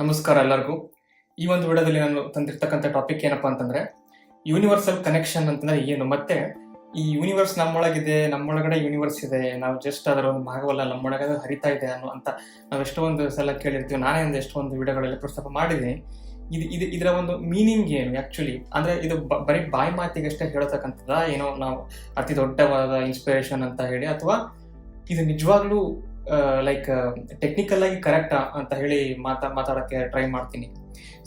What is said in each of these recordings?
ನಮಸ್ಕಾರ ಎಲ್ಲರಿಗೂ. ಈ ಒಂದು ವಿಡಿಯೋದಲ್ಲಿ ನಾನು ತಂದಿರ್ತಕ್ಕಂಥ ಟಾಪಿಕ್ ಏನಪ್ಪಾ ಅಂತಂದ್ರೆ ಯೂನಿವರ್ಸಲ್ ಕನೆಕ್ಷನ್ ಅಂತಂದ್ರೆ ಏನು? ಮತ್ತೆ ಈ ಯೂನಿವರ್ಸ್ ನಮ್ಮೊಳಗಿದೆ, ನಮ್ಮೊಳಗಡೆ ಯೂನಿವರ್ಸ್ ಇದೆ, ನಾವು ಜಸ್ಟ್ ಅದರ ಒಂದು ಭಾಗವಲ್ಲ ನಮ್ಮೊಳಗಡೆ ಹರಿತಾ ಇದೆ ಅನ್ನೋ ಅಂತ ನಾವು ಎಷ್ಟೊಂದು ಸಲ ಕೇಳಿರ್ತೀವಿ. ನಾನೇ ಒಂದು ಎಷ್ಟೊಂದು ವಿಡಿಯೋಗಳಲ್ಲಿ ಪ್ರಸ್ತಾಪ ಮಾಡಿದ್ದೀನಿ. ಇದು ಇದು ಇದರ ಒಂದು ಮೀನಿಂಗ್ ಏನು ಆಕ್ಚುಲಿ ಅಂದ್ರೆ ಇದು ಬರೀ ಬಾಯಿ ಮಾತಿಗಷ್ಟೇ ಹೇಳ್ತಕ್ಕಂಥದ್ದ? ಏನೋ ನಾವು ಅತಿ ದೊಡ್ಡವಾದ ಇನ್ಸ್ಪಿರೇಷನ್ ಅಂತ ಹೇಳಿ, ಅಥವಾ ಇದು ನಿಜವಾಗ್ಲೂ ಲೈಕ್ ಟೆಕ್ನಿಕಲ್ ಆಗಿ ಕರೆಕ್ಟ್ ಅಂತ ಹೇಳಿ ಮಾತಾ, ಮಾತಾಡೋಕ್ಕೆ ಟ್ರೈ ಮಾಡ್ತೀನಿ.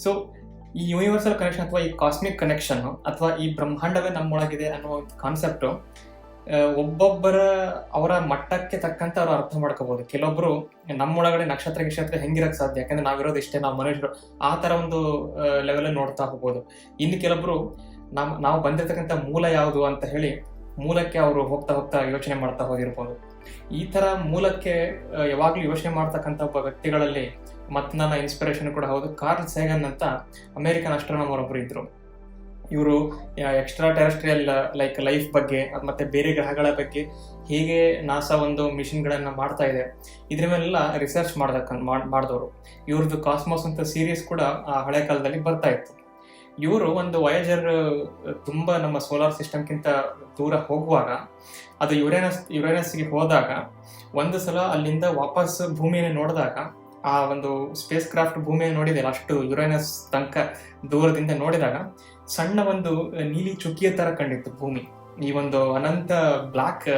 ಸೊ ಈ ಯೂನಿವರ್ಸಲ್ ಕನೆಕ್ಷನ್ ಅಥವಾ ಈ ಕಾಸ್ಮಿಕ್ ಕನೆಕ್ಷನ್ ಅಥವಾ ಈ ಬ್ರಹ್ಮಾಂಡವೇ ನಮ್ಮೊಳಗಿದೆ ಅನ್ನೋ ಕಾನ್ಸೆಪ್ಟು ಒಬ್ಬೊಬ್ಬರ ಅವರ ಮಟ್ಟಕ್ಕೆ ತಕ್ಕಂತೆ ಅವ್ರು ಅರ್ಥ ಮಾಡ್ಕೋಬಹುದು ಕೆಲವೊಬ್ರು ನಮ್ಮೊಳಗಡೆ ನಕ್ಷತ್ರ, ಗಿಕ್ಷತ್ರ ಹೆಂಗಿರಕ್ ಸಾಧ್ಯ? ಯಾಕಂದ್ರೆ ನಾವಿರೋದು ಇಷ್ಟೇ, ನಾವು ಮನುಷ್ಯರು. ಆ ತರ ಒಂದು ಲೆವೆಲ್ ನೋಡ್ತಾ ಹೋಗ್ಬೋದು. ಇನ್ನು ಕೆಲವೊಬ್ರು ನಮ್, ನಾವು ಬಂದಿರತಕ್ಕಂಥ ಮೂಲ ಯಾವುದು ಅಂತ ಹೇಳಿ, ಮೂಲಕ್ಕೆ ಅವರು ಹೋಗ್ತಾ ಹೋಗ್ತಾ ಯೋಚನೆ ಮಾಡ್ತಾ ಹೋಗಿರ್ಬೋದು. ಈ ತರ ಮೂಲಕ್ಕೆ ಯಾವಾಗಲೂ ಯೋಚನೆ ಮಾಡ್ತಕ್ಕಂಥ ಒಬ್ಬ ವ್ಯಕ್ತಿಗಳಲ್ಲಿ ಮತ್ತು ನನ್ನ ಇನ್ಸ್ಪಿರೇಷನ್ ಕೂಡ ಹೌದು. ಕಾರ್ಲ್ ಸೇಗನ್ ಅಂತ ಅಮೆರಿಕನ್ ಅಸ್ಟ್ರೋನಮರ್ ಒಬ್ರು ಇದ್ರು. ಇವರು ಎಕ್ಸ್ಟ್ರಾ ಟೆರೆಸ್ಟ್ರಿಯಲ್ ಲೈಕ್ ಲೈಫ್ ಬಗ್ಗೆ ಮತ್ತೆ ಬೇರೆ ಗ್ರಹಗಳ ಬಗ್ಗೆ ಹೀಗೆ ನಾಸಾ ಒಂದು ಮಿಷನ್ಗಳನ್ನ ಮಾಡ್ತಾ ಇದೆ, ಇದ್ರ ಮೇಲೆಲ್ಲ ರಿಸರ್ಚ್ ಮಾಡ್ದಕ್ಕ ಮಾಡಿದವರು. ಇವ್ರದ್ದು ಕಾಸ್ಮೋಸ್ ಅಂತ ಸೀರೀಸ್ ಕೂಡ ಆ ಹಳೆ ಕಾಲದಲ್ಲಿ ಬರ್ತಾ ಇತ್ತು. ಇವರು ಒಂದು ವಯೇಜರ್ ತುಂಬಾ ನಮ್ಮ ಸೋಲಾರ್ ಸಿಸ್ಟಮ್ಗಿಂತ ದೂರ ಹೋಗುವಾಗ, ಅದು ಯುರೇನಸ್ ಯುರೇನಸ್ಗೆ ಹೋದಾಗ, ಒಂದು ಸಲ ಅಲ್ಲಿಂದ ವಾಪಸ್ ಭೂಮಿಯನ್ನು ನೋಡಿದಾಗ, ಆ ಒಂದು ಸ್ಪೇಸ್ ಕ್ರಾಫ್ಟ್ ಭೂಮಿಯನ್ನು ನೋಡಿದೆಯಲ್ಲ, ಅಷ್ಟು ಯುರೇನಸ್ ತನಕ ದೂರದಿಂದ ನೋಡಿದಾಗ, ಸಣ್ಣ ಒಂದು ನೀಲಿ ಚುಕ್ಕಿಯ ತರ ಕಂಡಿತ್ತು ಭೂಮಿ. ಈ ಒಂದು ಅನಂತ ಬ್ಲಾಕ್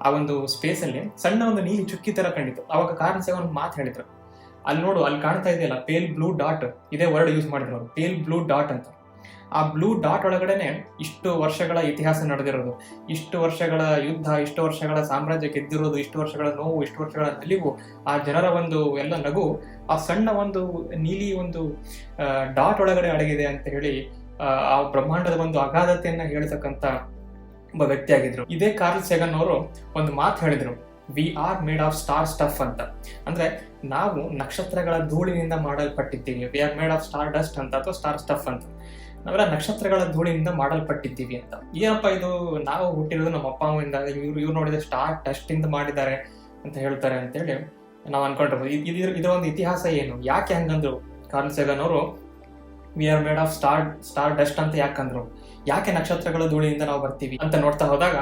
ಆ ಒಂದು ಸ್ಪೇಸ್ ಅಲ್ಲಿ ಸಣ್ಣ ಒಂದು ನೀಲಿ ಚುಕ್ಕಿ ತರ ಕಂಡಿತ್ತು. ಅವಾಗ ಕಾರಣ ಸಹ ಒಂದು ಮಾತು ಹೇಳಿದ್ರು. ಅಲ್ಲಿ ನೋಡು ಅಲ್ಲಿ ಕಾಣ್ತಾ ಇದೆಯಲ್ಲ ಪೇಲ್ ಬ್ಲೂ ಡಾಟ್ ಇದೇ ವರ್ಡ್ ಯೂಸ್ ಮಾಡಿದ್ರು ಅವರು. ಪೇಲ್ ಬ್ಲೂ ಡಾಟ್ ಅಂತ. ಆ ಬ್ಲೂ ಡಾಟ್ ಒಳಗಡೆನೆ ಇಷ್ಟು ವರ್ಷಗಳ ಇತಿಹಾಸ ನಡೆದಿರೋದು. ಇಷ್ಟು ವರ್ಷಗಳ ಯುದ್ಧ ಇಷ್ಟು ವರ್ಷಗಳ ಸಾಮ್ರಾಜ್ಯ ಗೆದ್ದಿರೋದು ಇಷ್ಟು ವರ್ಷಗಳ ನೋವು ಇಷ್ಟು ವರ್ಷಗಳ ನಲಿವು ಆ ಜನರ ಒಂದು ಎಲ್ಲ ನಗು ಆ ಸಣ್ಣ ಒಂದು ನೀಲಿ ಒಂದು ಡಾಟ್ ಒಳಗಡೆ ಅಡಗಿದೆ ಅಂತ ಹೇಳಿ ಆ, ಬ್ರಹ್ಮಾಂಡದ ಒಂದು ಅಗಾಧತೆಯನ್ನ ಹೇಳ್ತಕ್ಕಂತ ಒಬ್ಬ ವ್ಯಕ್ತಿ ಆಗಿದ್ರು. ಇದೇ ಕಾರ್ಲ್ ಸೆಗನ್ ಅವರು ಒಂದು ಮಾತು ಹೇಳಿದ್ರು. We are made of star stuff ಅಂತ. ಅಂದ್ರೆ ನಾವು ನಕ್ಷತ್ರಗಳ ಧೂಳಿನಿಂದ ಮಾಡಲ್ಪಟ್ಟಿದ್ದೀವಿ. We are made of star dust ಅಂತ ಅಥವಾ ಸ್ಟಾರ್ ಸ್ಟಫ್ ಅಂತ. ನಾವೆಲ್ಲ ನಕ್ಷತ್ರಗಳ ಧೂಳಿನಿಂದ ಮಾಡಲ್ಪಟ್ಟಿದ್ದೀವಿ ಅಂತ. ಏನಪ್ಪ ಇದು ನಾವು ಹುಟ್ಟಿರೋದು ನಮ್ಮ ಅಪ್ಪ ಅಮ್ಮಿಂದ ಇವ್ರು ಇವ್ರು ನೋಡಿದ್ರೆ ಸ್ಟಾರ್ ಡಸ್ಟ್ ಇಂದ ಮಾಡಿದ್ದಾರೆ ಅಂತ ಹೇಳ್ತಾರೆ ಅಂತೇಳಿ ನಾವು ಅನ್ಕೊಂಡಿರ್ಬೋದು. ಇದು ಇದ್ರ ಇದರ ಒಂದು ಇತಿಹಾಸ ಏನು? ಯಾಕೆ ಹಂಗಂದ್ರು? ಕಾರ್ಲ್ ಸೆಗನ್ ಅವರು we are made of star star dust ಅಂತ ಯಾಕಂದ್ರು ಯಾಕೆ ನಕ್ಷತ್ರಗಳ ಧೂಳಿಯಿಂದ ನಾವು ಬರ್ತೀವಿ ಅಂತ ನೋಡ್ತಾ ಹೋದಾಗ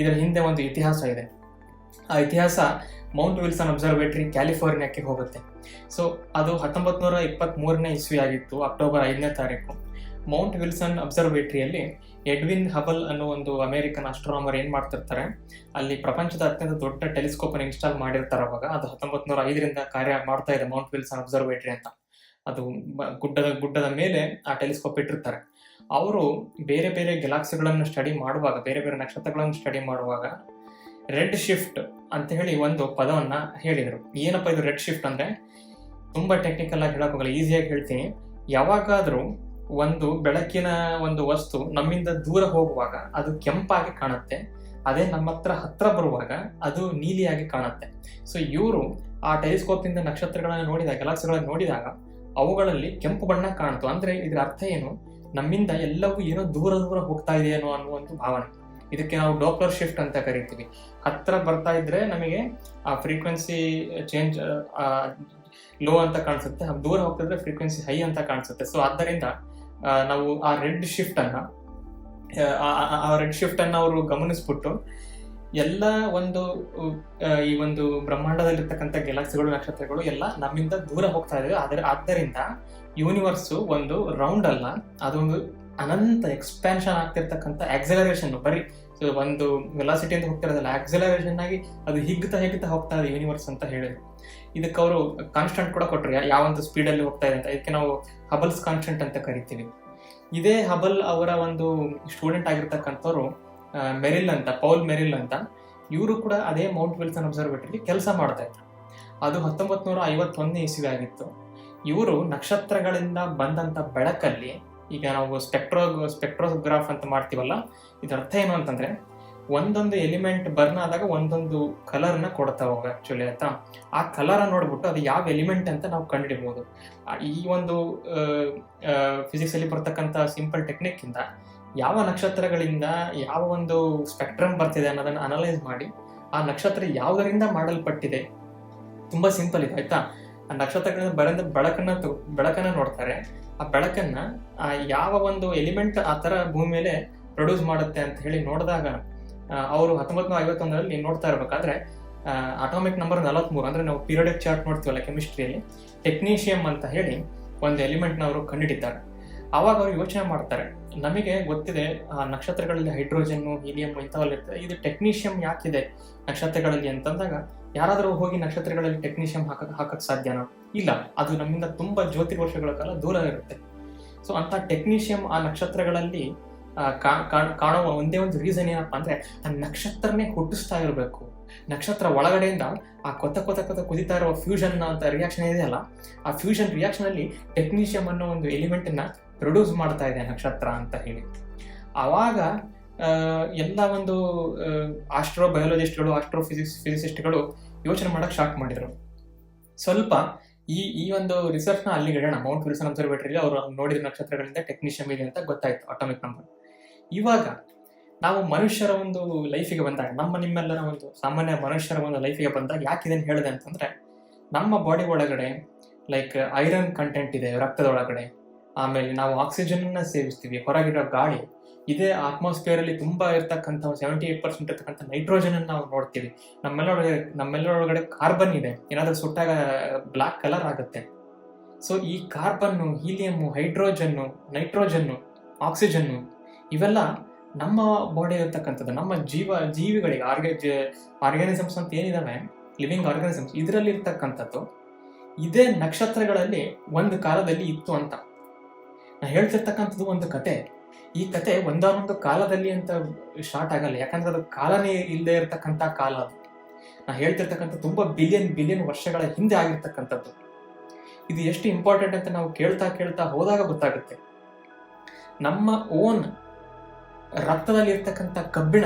ಇದರ ಹಿಂದೆ ಒಂದು ಇತಿಹಾಸ ಇದೆ. ಆ ಇತಿಹಾಸ ಮೌಂಟ್ ವಿಲ್ಸನ್ ಅಬ್ಸರ್ವೇಟರಿ ಕ್ಯಾಲಿಫೋರ್ನಿಯಾಕ್ಕೆ ಹೋಗುತ್ತೆ. ಸೊ ಅದು ಹತ್ತೊಂಬತ್ ನೂರ ಇಪ್ಪತ್ತ್ ಮೂರನೇ ಇಸ್ವಿ ಆಗಿತ್ತು ಅಕ್ಟೋಬರ್ ಐದನೇ ತಾರೀಕು. ಮೌಂಟ್ ವಿಲ್ಸನ್ ಅಬ್ಸರ್ವೇಟ್ರಿಯಲ್ಲಿ ಎಡ್ವಿನ್ ಹಬಲ್ ಅನ್ನೋ ಒಂದು ಅಮೆರಿಕನ್ ಅಸ್ಟ್ರೋನಮರ್ ಏನು ಮಾಡ್ತಿರ್ತಾರೆ, ಅಲ್ಲಿ ಪ್ರಪಂಚದ ಅತ್ಯಂತ ದೊಡ್ಡ ಟೆಲಿಸ್ಕೋಪ್ ಅನ್ನು ಇನ್ಸ್ಟಾಲ್ ಮಾಡಿರ್ತಾರೆ ಅವಾಗ. ಅದು ಹತ್ತೊಂಬತ್ ನೂರ ಐದರಿಂದ ಕಾರ್ಯ ಮಾಡ್ತಾ ಇದೆ ಮೌಂಟ್ ವಿಲ್ಸನ್ ಅಬ್ಸರ್ವೇಟರಿ ಅಂತ. ಅದು ಗುಡ್ಡದ ಗುಡ್ಡದ ಮೇಲೆ ಆ ಟೆಲಿಸ್ಕೋಪ್ ಇಟ್ಟಿರ್ತಾರೆ. ಅವರು ಬೇರೆ ಬೇರೆ ಗೆಲಾಕ್ಸಿಗಳನ್ನು ಸ್ಟಡಿ ಮಾಡುವಾಗ, ಬೇರೆ ಬೇರೆ ನಕ್ಷತ್ರಗಳನ್ನು ಸ್ಟಡಿ ಮಾಡುವಾಗ ರೆಡ್ ಶಿಫ್ಟ್ ಅಂತ ಹೇಳಿ ಒಂದು ಪದವನ್ನ ಹೇಳಿದರು. ಏನಪ್ಪ ಇದು ರೆಡ್ ಶಿಫ್ಟ್ ಅಂದ್ರೆ? ತುಂಬಾ ಟೆಕ್ನಿಕಲ್ ಆಗಿ ಹೋಗಲ್ಲ ಈಸಿಯಾಗಿ ಹೇಳ್ತೀನಿ. ಯಾವಾಗಾದ್ರೂ ಒಂದು ಬೆಳಕಿನ ಒಂದು ವಸ್ತು ನಮ್ಮಿಂದ ದೂರ ಹೋಗುವಾಗ ಅದು ಕೆಂಪಾಗಿ ಕಾಣುತ್ತೆ. ಅದೇ ನಮ್ಮ ಹತ್ರ ಹತ್ರ ಬರುವಾಗ ಅದು ನೀಲಿಯಾಗಿ ಕಾಣುತ್ತೆ. ಸೊ ಇವರು ಆ ಟೆಲಿಸ್ಕೋಪ್ ನಕ್ಷತ್ರಗಳನ್ನು ನೋಡಿದಾಗ ಗ್ಯಾಲಕ್ಸಿಗಳನ್ನ ನೋಡಿದಾಗ ಅವುಗಳಲ್ಲಿ ಕೆಂಪು ಬಣ್ಣ ಕಾಣ್ತು. ಅಂದ್ರೆ ಇದರ ಅರ್ಥ ಏನು? ನಮ್ಮಿಂದ ಎಲ್ಲವೂ ಏನೋ ದೂರ ದೂರ ಹೋಗ್ತಾ ಇದೆಯೇನೋ ಅನ್ನೋ ಒಂದು ಭಾವನೆ. ಇದಕ್ಕೆ ನಾವು ಡೋಪ್ಲರ್ ಶಿಫ್ಟ್ ಅಂತ ಕರಿತೀವಿ. ಹತ್ತಿರ ಬರ್ತಾ ಇದ್ರೆ ನಮಗೆ ಆ ಫ್ರೀಕ್ವೆನ್ಸಿ ಚೇಂಜ್ ಲೋ ಅಂತ ಕಾಣಿಸುತ್ತೆ. ದೂರ ಹೋಗ್ತಿದ್ರೆ ಫ್ರೀಕ್ವೆನ್ಸಿ ಹೈ ಅಂತ ಕಾಣಿಸುತ್ತೆ. ಸೊ ಆದ್ದರಿಂದ ನಾವು ಆ ರೆಡ್ ಶಿಫ್ಟ್ ಅನ್ನ ಆ, ರೆಡ್ ಶಿಫ್ಟ್ ಅನ್ನ ಅವರು ಗಮನಿಸ್ಬಿಟ್ಟು ಎಲ್ಲ ಒಂದು ಈ ಒಂದು ಬ್ರಹ್ಮಾಂಡದಲ್ಲಿರ್ತಕ್ಕಂಥ ಗೆಲಾಕ್ಸಿಗಳು ನಕ್ಷತ್ರಗಳು ಎಲ್ಲ ನಮ್ಮಿಂದ ದೂರ ಹೋಗ್ತಾ ಇದಾವೆ. ಆದರೆ ಆದ್ದರಿಂದ ಯೂನಿವರ್ಸ್ ಒಂದು ರೌಂಡ್ ಅಲ್ಲ. ಅದೊಂದು ಅನಂತ ಎಕ್ಸ್ಪ್ಯಾನ್ಷನ್ ಆಗ್ತಿರ್ತಕ್ಕಂಥ ಆಕ್ಸಲರೇಷನ್ ಬರೀ ಒಂದು ವೆಲಾಸಿಟಿ ಅಂತ ಹೋಗ್ತಿರೋದಲ್ಲ ಆಕ್ಸಲರೇಷನ್ ಆಗಿ ಅದು ಹಿಗ್ತಾ ಹಿಗ್ತಾ ಹೋಗ್ತಾ ಇದೆ ಯೂನಿವರ್ಸ್ ಅಂತ ಹೇಳಿದ್ರು. ಇದಕ್ಕೆ ಅವರು ಕಾನ್ಸ್ಟೆಂಟ್ ಕೂಡ ಕೊಟ್ಟರು ಯಾವ ಒಂದು ಸ್ಪೀಡಲ್ಲಿ ಹೋಗ್ತಾ ಇದೆ ಅಂತ. ಇದಕ್ಕೆ ನಾವು ಹಬಲ್ಸ್ ಕಾನ್ಸ್ಟೆಂಟ್ ಅಂತ ಕರಿತೀವಿ. ಇದೇ ಹಬಲ್ ಅವರ ಒಂದು ಸ್ಟೂಡೆಂಟ್ ಆಗಿರ್ತಕ್ಕಂಥವ್ರು ಮೆರಿಲ್ ಅಂತ ಪೌಲ್ ಮೆರಿಲ್ ಅಂತ, ಇವರು ಕೂಡ ಅದೇ ಮೌಂಟ್ ವಿಲ್ಸನ್ ಅಬ್ಸರ್ವೇಟರಿ ಕೆಲಸ ಮಾಡ್ತಾ ಇದ್ರು. ಅದು ಹತ್ತೊಂಬತ್ತು ನೂರ ಐವತ್ತೊಂದನೇ ಇಸ್ವಿ ಆಗಿತ್ತು ಇವರು ನಕ್ಷತ್ರಗಳಿಂದ ಬಂದಂತ ಬೆಳಕಲ್ಲಿ ಈಗ ನಾವು ಸ್ಪೆಕ್ಟ್ರೋ ಸ್ಪೆಕ್ಟ್ರೋಗ್ರಾಫ್ ಅಂತ ಮಾಡ್ತೀವಲ್ಲ, ಇದರ ಅರ್ಥ ಏನು ಅಂತಂದ್ರೆ, ಒಂದೊಂದು ಎಲಿಮೆಂಟ್ ಬರ್ನ್ ಆದಾಗ ಒಂದೊಂದು ಕಲರ್ ಕೊಡ್ತಾ ಹೋಗ ಆಕ್ಚುಲಿ ಆಯ್ತಾ? ಆ ಕಲರ್ ನೋಡ್ಬಿಟ್ಟು ಅದು ಯಾವ ಎಲಿಮೆಂಟ್ ಅಂತ ನಾವು ಕಂಡುಹಿಡಿಬಹುದು ಈ ಒಂದು ಫಿಸಿಕ್ಸ್ ಅಲ್ಲಿ ಬರ್ತಕ್ಕಂತ ಸಿಂಪಲ್ ಟೆಕ್ನಿಕ್ ಇಂದ ಯಾವ ನಕ್ಷತ್ರಗಳಿಂದ ಯಾವ ಒಂದು ಸ್ಪೆಕ್ಟ್ರಮ್ ಬರ್ತಿದೆ ಅನ್ನೋದನ್ನ ಅನಲೈಸ್ ಮಾಡಿ, ಆ ನಕ್ಷತ್ರ ಯಾವುದರಿಂದ ಮಾಡಲ್ಪಟ್ಟಿದೆ? ತುಂಬಾ ಸಿಂಪಲ್ ಇದೆ, ಆಯ್ತಾ? ಆ ನಕ್ಷತ್ರಗಳಿಂದ ಬರಂದ, ಬೆಳಕನ್ನ ಬೆಳಕನ್ನ ನೋಡ್ತಾರೆ. ಆ ಬೆಳಕನ್ನ, ಆ ಯಾವ ಒಂದು ಎಲಿಮೆಂಟ್ ಆ ತರ ಭೂಮಿ ಮೇಲೆ ಪ್ರೊಡ್ಯೂಸ್ ಮಾಡುತ್ತೆ ಅಂತ ಹೇಳಿ ನೋಡಿದಾಗ ಅವರು ಹತ್ತೊಂಬತ್ತು ನೂರ ಐವತ್ತೊಂದರಲ್ಲಿ ನೋಡ್ತಾ ಇರ್ಬೇಕಾದ್ರೆ ಅಟಾಮಿಕ್ ನಂಬರ್ ನಲವತ್ಮೂರು ಅಂದ್ರೆ ನಾವು ಪೀರಿಯಡಿಕ್ ಚಾರ್ಟ್ ನೋಡ್ತೀವಲ್ಲ ಕೆಮಿಸ್ಟ್ರಿಯಲ್ಲಿ ಟೆಕ್ನೀಷಿಯಂ ಅಂತ ಹೇಳಿ ಒಂದು ಎಲಿಮೆಂಟ್ನ ಅವರು ಕಂಡುಹಿಡಿತಾರೆ ಅವಾಗ ಅವರು ಯೋಚನೆ ಮಾಡ್ತಾರೆ, ನಮಗೆ ಗೊತ್ತಿದೆ, ಆ ನಕ್ಷತ್ರಗಳಲ್ಲಿ ಹೈಡ್ರೋಜನ್ ಹೀಲಿಯಂ ಇಂಥವೆಲ್ಲ ಇರ್ತದೆ, ಇದು ಟೆಕ್ನೀಷಿಯಂ ಯಾಕಿದೆ ನಕ್ಷತ್ರಗಳಲ್ಲಿ ಅಂತಂದಾಗ, ಯಾರಾದರೂ ಹೋಗಿ ನಕ್ಷತ್ರಗಳಲ್ಲಿ ಟೆಕ್ನೀಷಿಯಂ ಹಾಕಕ್ ಹಾಕಕ್ ಸಾಧ್ಯನಾ? ಇಲ್ಲ, ಅದು ನಮ್ಮಿಂದ ತುಂಬಾ ಜ್ಯೋತಿ ವರ್ಷಗಳ ಕಾಲ ದೂರ ಇರುತ್ತೆ. ಸೊ ಅಂತ ಟೆಕ್ನಿಷಿಯಂ ಆ ನಕ್ಷತ್ರಗಳಲ್ಲಿ ಕಾಣುವ ಒಂದೇ ಒಂದು ರೀಸನ್ ಏನಪ್ಪಾ ಅಂದ್ರೆ ಆ ನಕ್ಷತ್ರನೇ ಹುಟ್ಟಿಸ್ತಾ ಇರಬೇಕು. ನಕ್ಷತ್ರ ಒಳಗಡೆಯಿಂದ ಆ ಕೊತ್ತ ಕೊತ್ತ ಕೊತ್ತ ಕುದಿತಾ ಇರುವ ಫ್ಯೂಷನ್ ಅಂತ ರಿಯಾಕ್ಷನ್ ಇದೆಯಲ್ಲ ಆ ಫ್ಯೂಷನ್ ರಿಯಾಕ್ಷನ್ ಅಲ್ಲಿ ಟೆಕ್ನಿಷಿಯಂ ಅನ್ನೋ ಒಂದು ಎಲಿಮೆಂಟ್ ಅನ್ನ ಪ್ರೊಡ್ಯೂಸ್ ಮಾಡ್ತಾ ಇದೆ ನಕ್ಷತ್ರ ಅಂತ ಹೇಳಿ. ಆವಾಗ ಎಲ್ಲ ಒಂದು ಆಸ್ಟ್ರೋ ಬಯೋಲಜಿಸ್ಟ್ಗಳು ಆಸ್ಟ್ರೋ ಫಿಸಿಕ್ಸ್ ಫಿಸಿಸಿಸ್ಟ್ಗಳು ಯೋಚನೆ ಮಾಡಕ್ ಸ್ಟಾರ್ಟ್ ಮಾಡಿದ್ರು. ಸ್ವಲ್ಪ ಈ ಈ ಒಂದು ರಿಸರ್ಚ್ನ ಅಲ್ಲಿ ಇಡೋಣ. ಮೌಂಟ್ ವಿಲ್ಸನ್ ಅಬ್ಸರ್ವೇಟರಿ ಅವರು ನೋಡಿದ ನಕ್ಷತ್ರಗಳಿಂದ ಟೆಕ್ನಿಷಿಯಂ ಇದೆ ಅಂತ ಗೊತ್ತಾಯ್ತು ಅಟಾಮಿಕ್ ನಂಬರ್ ಇವಾಗ ನಾವು ಮನುಷ್ಯರ ಒಂದು ಲೈಫಿಗೆ ಬಂದಾಗ, ನಮ್ಮ ನಿಮ್ಮೆಲ್ಲರ ಒಂದು ಸಾಮಾನ್ಯ ಮನುಷ್ಯರ ಒಂದು ಲೈಫಿಗೆ ಬಂದಾಗ ಯಾಕೆ ಇದನ್ನು ಹೇಳಿದೆ ಅಂತಂದ್ರೆ, ನಮ್ಮ ಬಾಡಿ ಒಳಗಡೆ ಲೈಕ್ ಐರನ್ ಕಂಟೆಂಟ್ ಇದೆ ರಕ್ತದ ಒಳಗಡೆ ಆಮೇಲೆ ನಾವು ಆಕ್ಸಿಜನ್ ಅನ್ನ ಸೇವಿಸ್ತೀವಿ. ಹೊರಗಿರೋ ಗಾಳಿ, ಇದೇ ಅಟ್ಮಾಸ್ಫಿಯರ್ ಅಲ್ಲಿ ತುಂಬಾ ಇರ್ತಕ್ಕಂಥ ಸೆವೆಂಟಿ ಏಟ್ ಪರ್ಸೆಂಟ್ ಇರ್ತಕ್ಕಂಥ ನೈಟ್ರೋಜನ್ ಅನ್ನು ನಾವು ನೋಡ್ತೀವಿ. ನಮ್ಮೆಲ್ಲ ನಮ್ಮೆಲ್ಲರೊಳಗಡೆ ಕಾರ್ಬನ್ ಇದೆ. ಏನಾದ್ರೂ ಸುಟ್ಟಾಗ ಬ್ಲಾಕ್ ಕಲರ್ ಆಗುತ್ತೆ. ಸೊ ಈ ಕಾರ್ಬನ್ನು ಹೀಲಿಯಮ್ಮು ಹೈಡ್ರೋಜನ್ನು ನೈಟ್ರೋಜನ್ನು ಆಕ್ಸಿಜನ್ನು ಇವೆಲ್ಲ ನಮ್ಮ ಬಾಡಿ ಇರ್ತಕ್ಕಂಥದ್ದು. ನಮ್ಮ ಜೀವ, ಜೀವಿಗಳಿಗೆ ಆರ್ಗ ಆರ್ಗ್ಯಾನಿಸಮ್ಸ್ ಅಂತ ಏನಿದಾವೆ? ಲಿವಿಂಗ್ ಆರ್ಗ್ಯಾನಿಸಮ್ಸ್ ಇದರಲ್ಲಿ ಇರ್ತಕ್ಕಂಥದ್ದು ಇದೇ ನಕ್ಷತ್ರಗಳಲ್ಲಿ ಒಂದು ಕಾಲದಲ್ಲಿ ಇತ್ತು ಅಂತ. ನಾ ಹೇಳ್ತಿರ್ತಕ್ಕಂಥದ್ದು ಒಂದು ಕತೆ. ಈ ಕತೆ ಒಂದಾನೊಂದು ಕಾಲದಲ್ಲಿ ಅಂತ ಸ್ಟಾರ್ಟ್ ಆಗಲ್ಲ. ಯಾಕಂದ್ರೆ ಅದು ಕಾಲನೇ ಇಲ್ಲದೆ ಇರತಕ್ಕಂಥ ಕಾಲ ಅದು. ನಾ ಹೇಳ್ತಿರ್ತಕ್ಕಂಥ ತುಂಬಾ ಬಿಲಿಯನ್ ಬಿಲಿಯನ್ ವರ್ಷಗಳ ಹಿಂದೆ ಆಗಿರ್ತಕ್ಕಂಥದ್ದು. ಇದು ಎಷ್ಟು ಇಂಪಾರ್ಟೆಂಟ್ ಅಂತ ನಾವು ಕೇಳ್ತಾ ಕೇಳ್ತಾ ಹೋದಾಗ ಗೊತ್ತಾಗುತ್ತೆ. ನಮ್ಮ ಓನ್ ರಕ್ತದಲ್ಲಿ ಇರ್ತಕ್ಕಂಥ ಕಬ್ಬಿಣ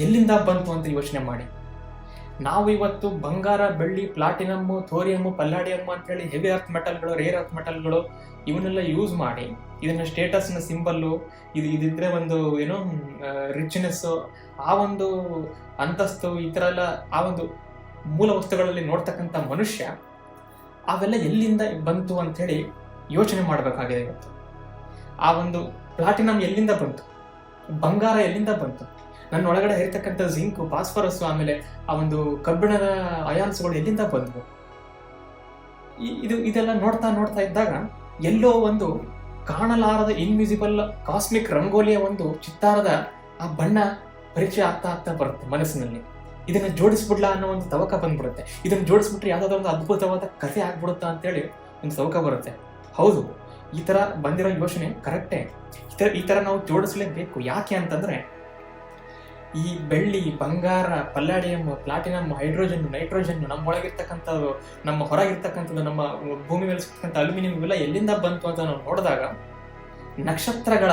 ಎಲ್ಲಿಂದ ಬಂತು ಅಂತ ಯೋಚನೆ ಮಾಡಿ. ನಾವು ಇವತ್ತು ಬಂಗಾರ, ಬೆಳ್ಳಿ ಪ್ಲಾಟಿನಮ್ಮು ಥೋರಿಯಮ್ಮು ಪಲ್ಲಾಡಿಯಮ್ಮು ಅಂತೇಳಿ ಹೆವಿ ಅರ್ತ್ ಮೆಟಲ್ಗಳು ರೇರ್ ಅರ್ತ್ ಮೆಟಲ್ಗಳು ಇವನ್ನೆಲ್ಲ ಯೂಸ್ ಮಾಡಿ ಇದನ್ನ ಸ್ಟೇಟಸ್ನ ಸಿಂಬಲ್ಲು ಇದು ಇದಿದ್ರೆ ಒಂದು ಏನೋ ರಿಚ್ನೆಸ್ ಆ ಒಂದು ಅಂತಸ್ತು ಈ ಥರ ಎಲ್ಲ, ಆ ಒಂದು ಮೂಲ ವಸ್ತುಗಳಲ್ಲಿ ನೋಡ್ತಕ್ಕಂಥ ಮನುಷ್ಯ ಅವೆಲ್ಲ ಎಲ್ಲಿಂದ ಬಂತು ಅಂತ ಹೇಳಿ ಯೋಚನೆ ಮಾಡಬೇಕಾಗಿದೆ ಇವತ್ತು. ಆ ಒಂದು ಪ್ಲಾಟಿನಮ್ ಎಲ್ಲಿಂದ ಬಂತು? ಬಂಗಾರ ಎಲ್ಲಿಂದ ಬಂತು? ನನ್ನ ಒಳಗಡೆ ಇರ್ತಕ್ಕಂಥ ಜಿಂಕ್, ಫಾಸ್ಫರಸ್ ಆಮೇಲೆ ಆ ಒಂದು ಕಬ್ಬಿಣದ ಅಯಾನ್ಸ್ಗಳು ಎಲ್ಲಿಂದ ಬಂದವು? ಇದು, ಇದೆಲ್ಲ ನೋಡ್ತಾ ನೋಡ್ತಾ ಇದ್ದಾಗ ಎಲ್ಲೋ ಒಂದು ಕಾಣಲಾರದ ಇನ್ವಿಸಿಬಲ್ ಕಾಸ್ಮಿಕ್ ರಂಗೋಲಿಯ ಒಂದು ಚಿತ್ತಾರದ ಆ ಬಣ್ಣ ಪರಿಚಯ ಆಗ್ತಾ ಆಗ್ತಾ ಬರುತ್ತೆ ಮನಸ್ಸಿನಲ್ಲಿ. ಇದನ್ನ ಜೋಡಿಸ್ಬಿಡ್ಲಾ ಅನ್ನೋ ಒಂದು ತವಕ ಬಂದ್ಬಿಡುತ್ತೆ. ಇದನ್ನ ಜೋಡಿಸ್ಬಿಟ್ರೆ ಯಾವ್ದಾದ್ರು ಒಂದು ಅದ್ಭುತವಾದ ಕಥೆ ಆಗ್ಬಿಡುತ್ತಾ ಅಂತೇಳಿ ಒಂದು ತವಕ ಬರುತ್ತೆ. ಹೌದು, ಈ ತರ ಬಂದಿರೋ ಯೋಚನೆ ಕರೆಕ್ಟೇ. ಈ ತರ ಈ ತರ ನಾವು ಜೋಡಿಸ್ಲೇಬೇಕು. ಯಾಕೆ ಅಂತಂದ್ರೆ ಈ ಬೆಳ್ಳಿ, ಬಂಗಾರ ಪಲ್ಲಾಡಿಯಂ ಪ್ಲಾಟಿನಮ್, ಹೈಡ್ರೋಜನ್, ನೈಟ್ರೋಜನ್ ನಮ್ಮ ಒಳಗಿರ್ತಕ್ಕಂಥದ್ದು, ನಮ್ಮ ಹೊರಗಿರ್ತಕ್ಕಂಥದ್ದು, ನಮ್ಮ ಭೂಮಿ ಮೇಲೆ ಸಿಗ್ತಕ್ಕಂಥ ಅಲ್ಯೂಮಿನಿಯಂ ಇವೆಲ್ಲ ಎಲ್ಲಿಂದ ಬಂತು ಅಂತ ನಾವು ನೋಡಿದಾಗ ನಕ್ಷತ್ರಗಳ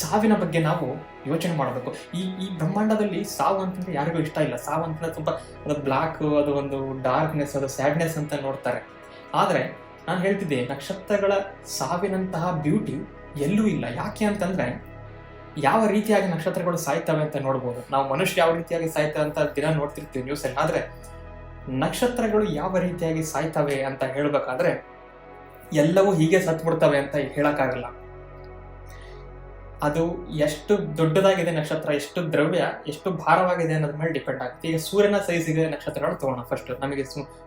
ಸಾವಿನ ಬಗ್ಗೆ ನಾವು ಯೋಚನೆ ಮಾಡಬೇಕು. ಈ ಈ ಬ್ರಹ್ಮಾಂಡದಲ್ಲಿ ಸಾವು ಅಂತಂದ್ರೆ ಯಾರಿಗೂ ಇಷ್ಟ ಇಲ್ಲ. ಸಾವು ಅಂತಂದ್ರೆ ತುಂಬಾ ಅದು ಬ್ಲಾಕ್ ಅದು ಒಂದು ಡಾರ್ಕ್ನೆಸ್ ಅದು ಸ್ಯಾಡ್ನೆಸ್ ಅಂತ ನೋಡ್ತಾರೆ. ಆದ್ರೆ ನಾನು ಹೇಳ್ತಿದ್ದೆ, ನಕ್ಷತ್ರಗಳ ಸಾವಿನಂತಹ ಬ್ಯೂಟಿ ಎಲ್ಲೂ ಇಲ್ಲ. ಯಾಕೆ ಅಂತಂದ್ರೆ ಯಾವ ರೀತಿಯಾಗಿ ನಕ್ಷತ್ರಗಳು ಸಾಯ್ತವೆ ಅಂತ ನೋಡ್ಬೋದು. ನಾವು ಮನುಷ್ಯ ಯಾವ ರೀತಿಯಾಗಿ ಸಾಯ್ತವೆ ಅಂತ ದಿನ ನೋಡ್ತಿರ್ತೀವಿ ನ್ಯೂಸ್ ಅಲ್ಲಿ. ಆದ್ರೆ ನಕ್ಷತ್ರಗಳು ಯಾವ ರೀತಿಯಾಗಿ ಸಾಯ್ತವೆ ಅಂತ ಹೇಳ್ಬೇಕಾದ್ರೆ ಎಲ್ಲವೂ ಹೀಗೆ ಸತ್ಬಿಡ್ತವೆ ಅಂತ ಹೇಳಕ್ಕಾಗಲ್ಲ. ಅದು ಎಷ್ಟು ದೊಡ್ಡದಾಗಿದೆ ನಕ್ಷತ್ರ, ಎಷ್ಟು ದ್ರವ್ಯ, ಎಷ್ಟು ಭಾರವಾಗಿದೆ ಅನ್ನೋದ್ರ ಮೇಲೆ ಡಿಪೆಂಡ್ ಆಗುತ್ತೆ. ಈಗ ಸೂರ್ಯನ ಸೈಜಿಗೆ ನಕ್ಷತ್ರಗಳು ತಗೋಣ ಫಸ್ಟ್ ನಮಗೆ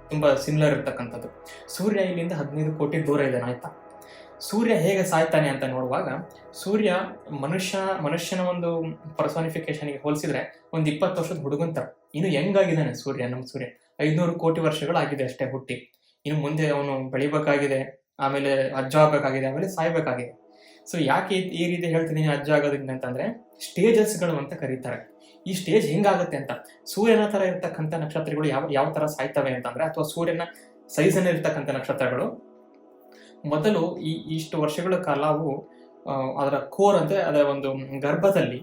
ತುಂಬಾ ಸಿಮಿಲರ್ ಇರ್ತಕ್ಕಂಥದ್ದು. ಸೂರ್ಯ ಇಲ್ಲಿಂದ ಹದಿನೈದು ಕೋಟಿ ದೂರ ಇದೆ ಆಯ್ತಾ ಸೂರ್ಯ ಹೇಗೆ ಸಾಯ್ತಾನೆ ಅಂತ ನೋಡುವಾಗ, ಸೂರ್ಯ ಮನುಷ್ಯ, ಮನುಷ್ಯನ ಒಂದು ಪರ್ಸೋನಿಫಿಕೇಶನ್ಗೆ ಹೋಲಿಸಿದ್ರೆ ಒಂದು ಇಪ್ಪತ್ತು ವರ್ಷದ ಹುಡುಗಂತ ಇನ್ನು ಹೆಂಗಾಗಿದ್ದಾನೆ ಸೂರ್ಯ, ನಮ್ಮ ಸೂರ್ಯ. ಐದ್ನೂರು ಕೋಟಿ ವರ್ಷಗಳಾಗಿದೆ ಅಷ್ಟೇ ಹುಟ್ಟಿ. ಇನ್ನು ಮುಂದೆ ಅವನು ಬೆಳಿಬೇಕಾಗಿದೆ, ಆಮೇಲೆ ಅಜ್ಜ ಆಗ್ಬೇಕಾಗಿದೆ, ಆಮೇಲೆ ಸಾಯ್ಬೇಕಾಗಿದೆ. ಸೊ ಯಾಕೆ ಈ- ರೀತಿ ಹೇಳ್ತಿದ್ದೀನಿ ಅಜ್ಜ ಆಗೋದ್ರಿಂದ ಅಂತಂದ್ರೆ ಸ್ಟೇಜಸ್ಗಳು ಅಂತ ಕರೀತಾರೆ. ಈ ಸ್ಟೇಜ್ ಹೆಂಗಾಗುತ್ತೆ ಅಂತ? ಸೂರ್ಯನ ತರ ಇರ್ತಕ್ಕಂಥ ನಕ್ಷತ್ರಗಳು ಯಾವ ಯಾವ ತರ ಸಾಯ್ತವೆ ಅಂತಂದ್ರೆ, ಅಥವಾ ಸೂರ್ಯನ ಸೈಜನ್ನ ಇರ್ತಕ್ಕಂಥ ನಕ್ಷತ್ರಗಳು ಮೊದಲು ಈ ಇಷ್ಟು ವರ್ಷಗಳ ಕಾಲ ಅದರ ಕೋರ್ ಅಂದ್ರೆ ಅದರ ಒಂದು ಗರ್ಭದಲ್ಲಿ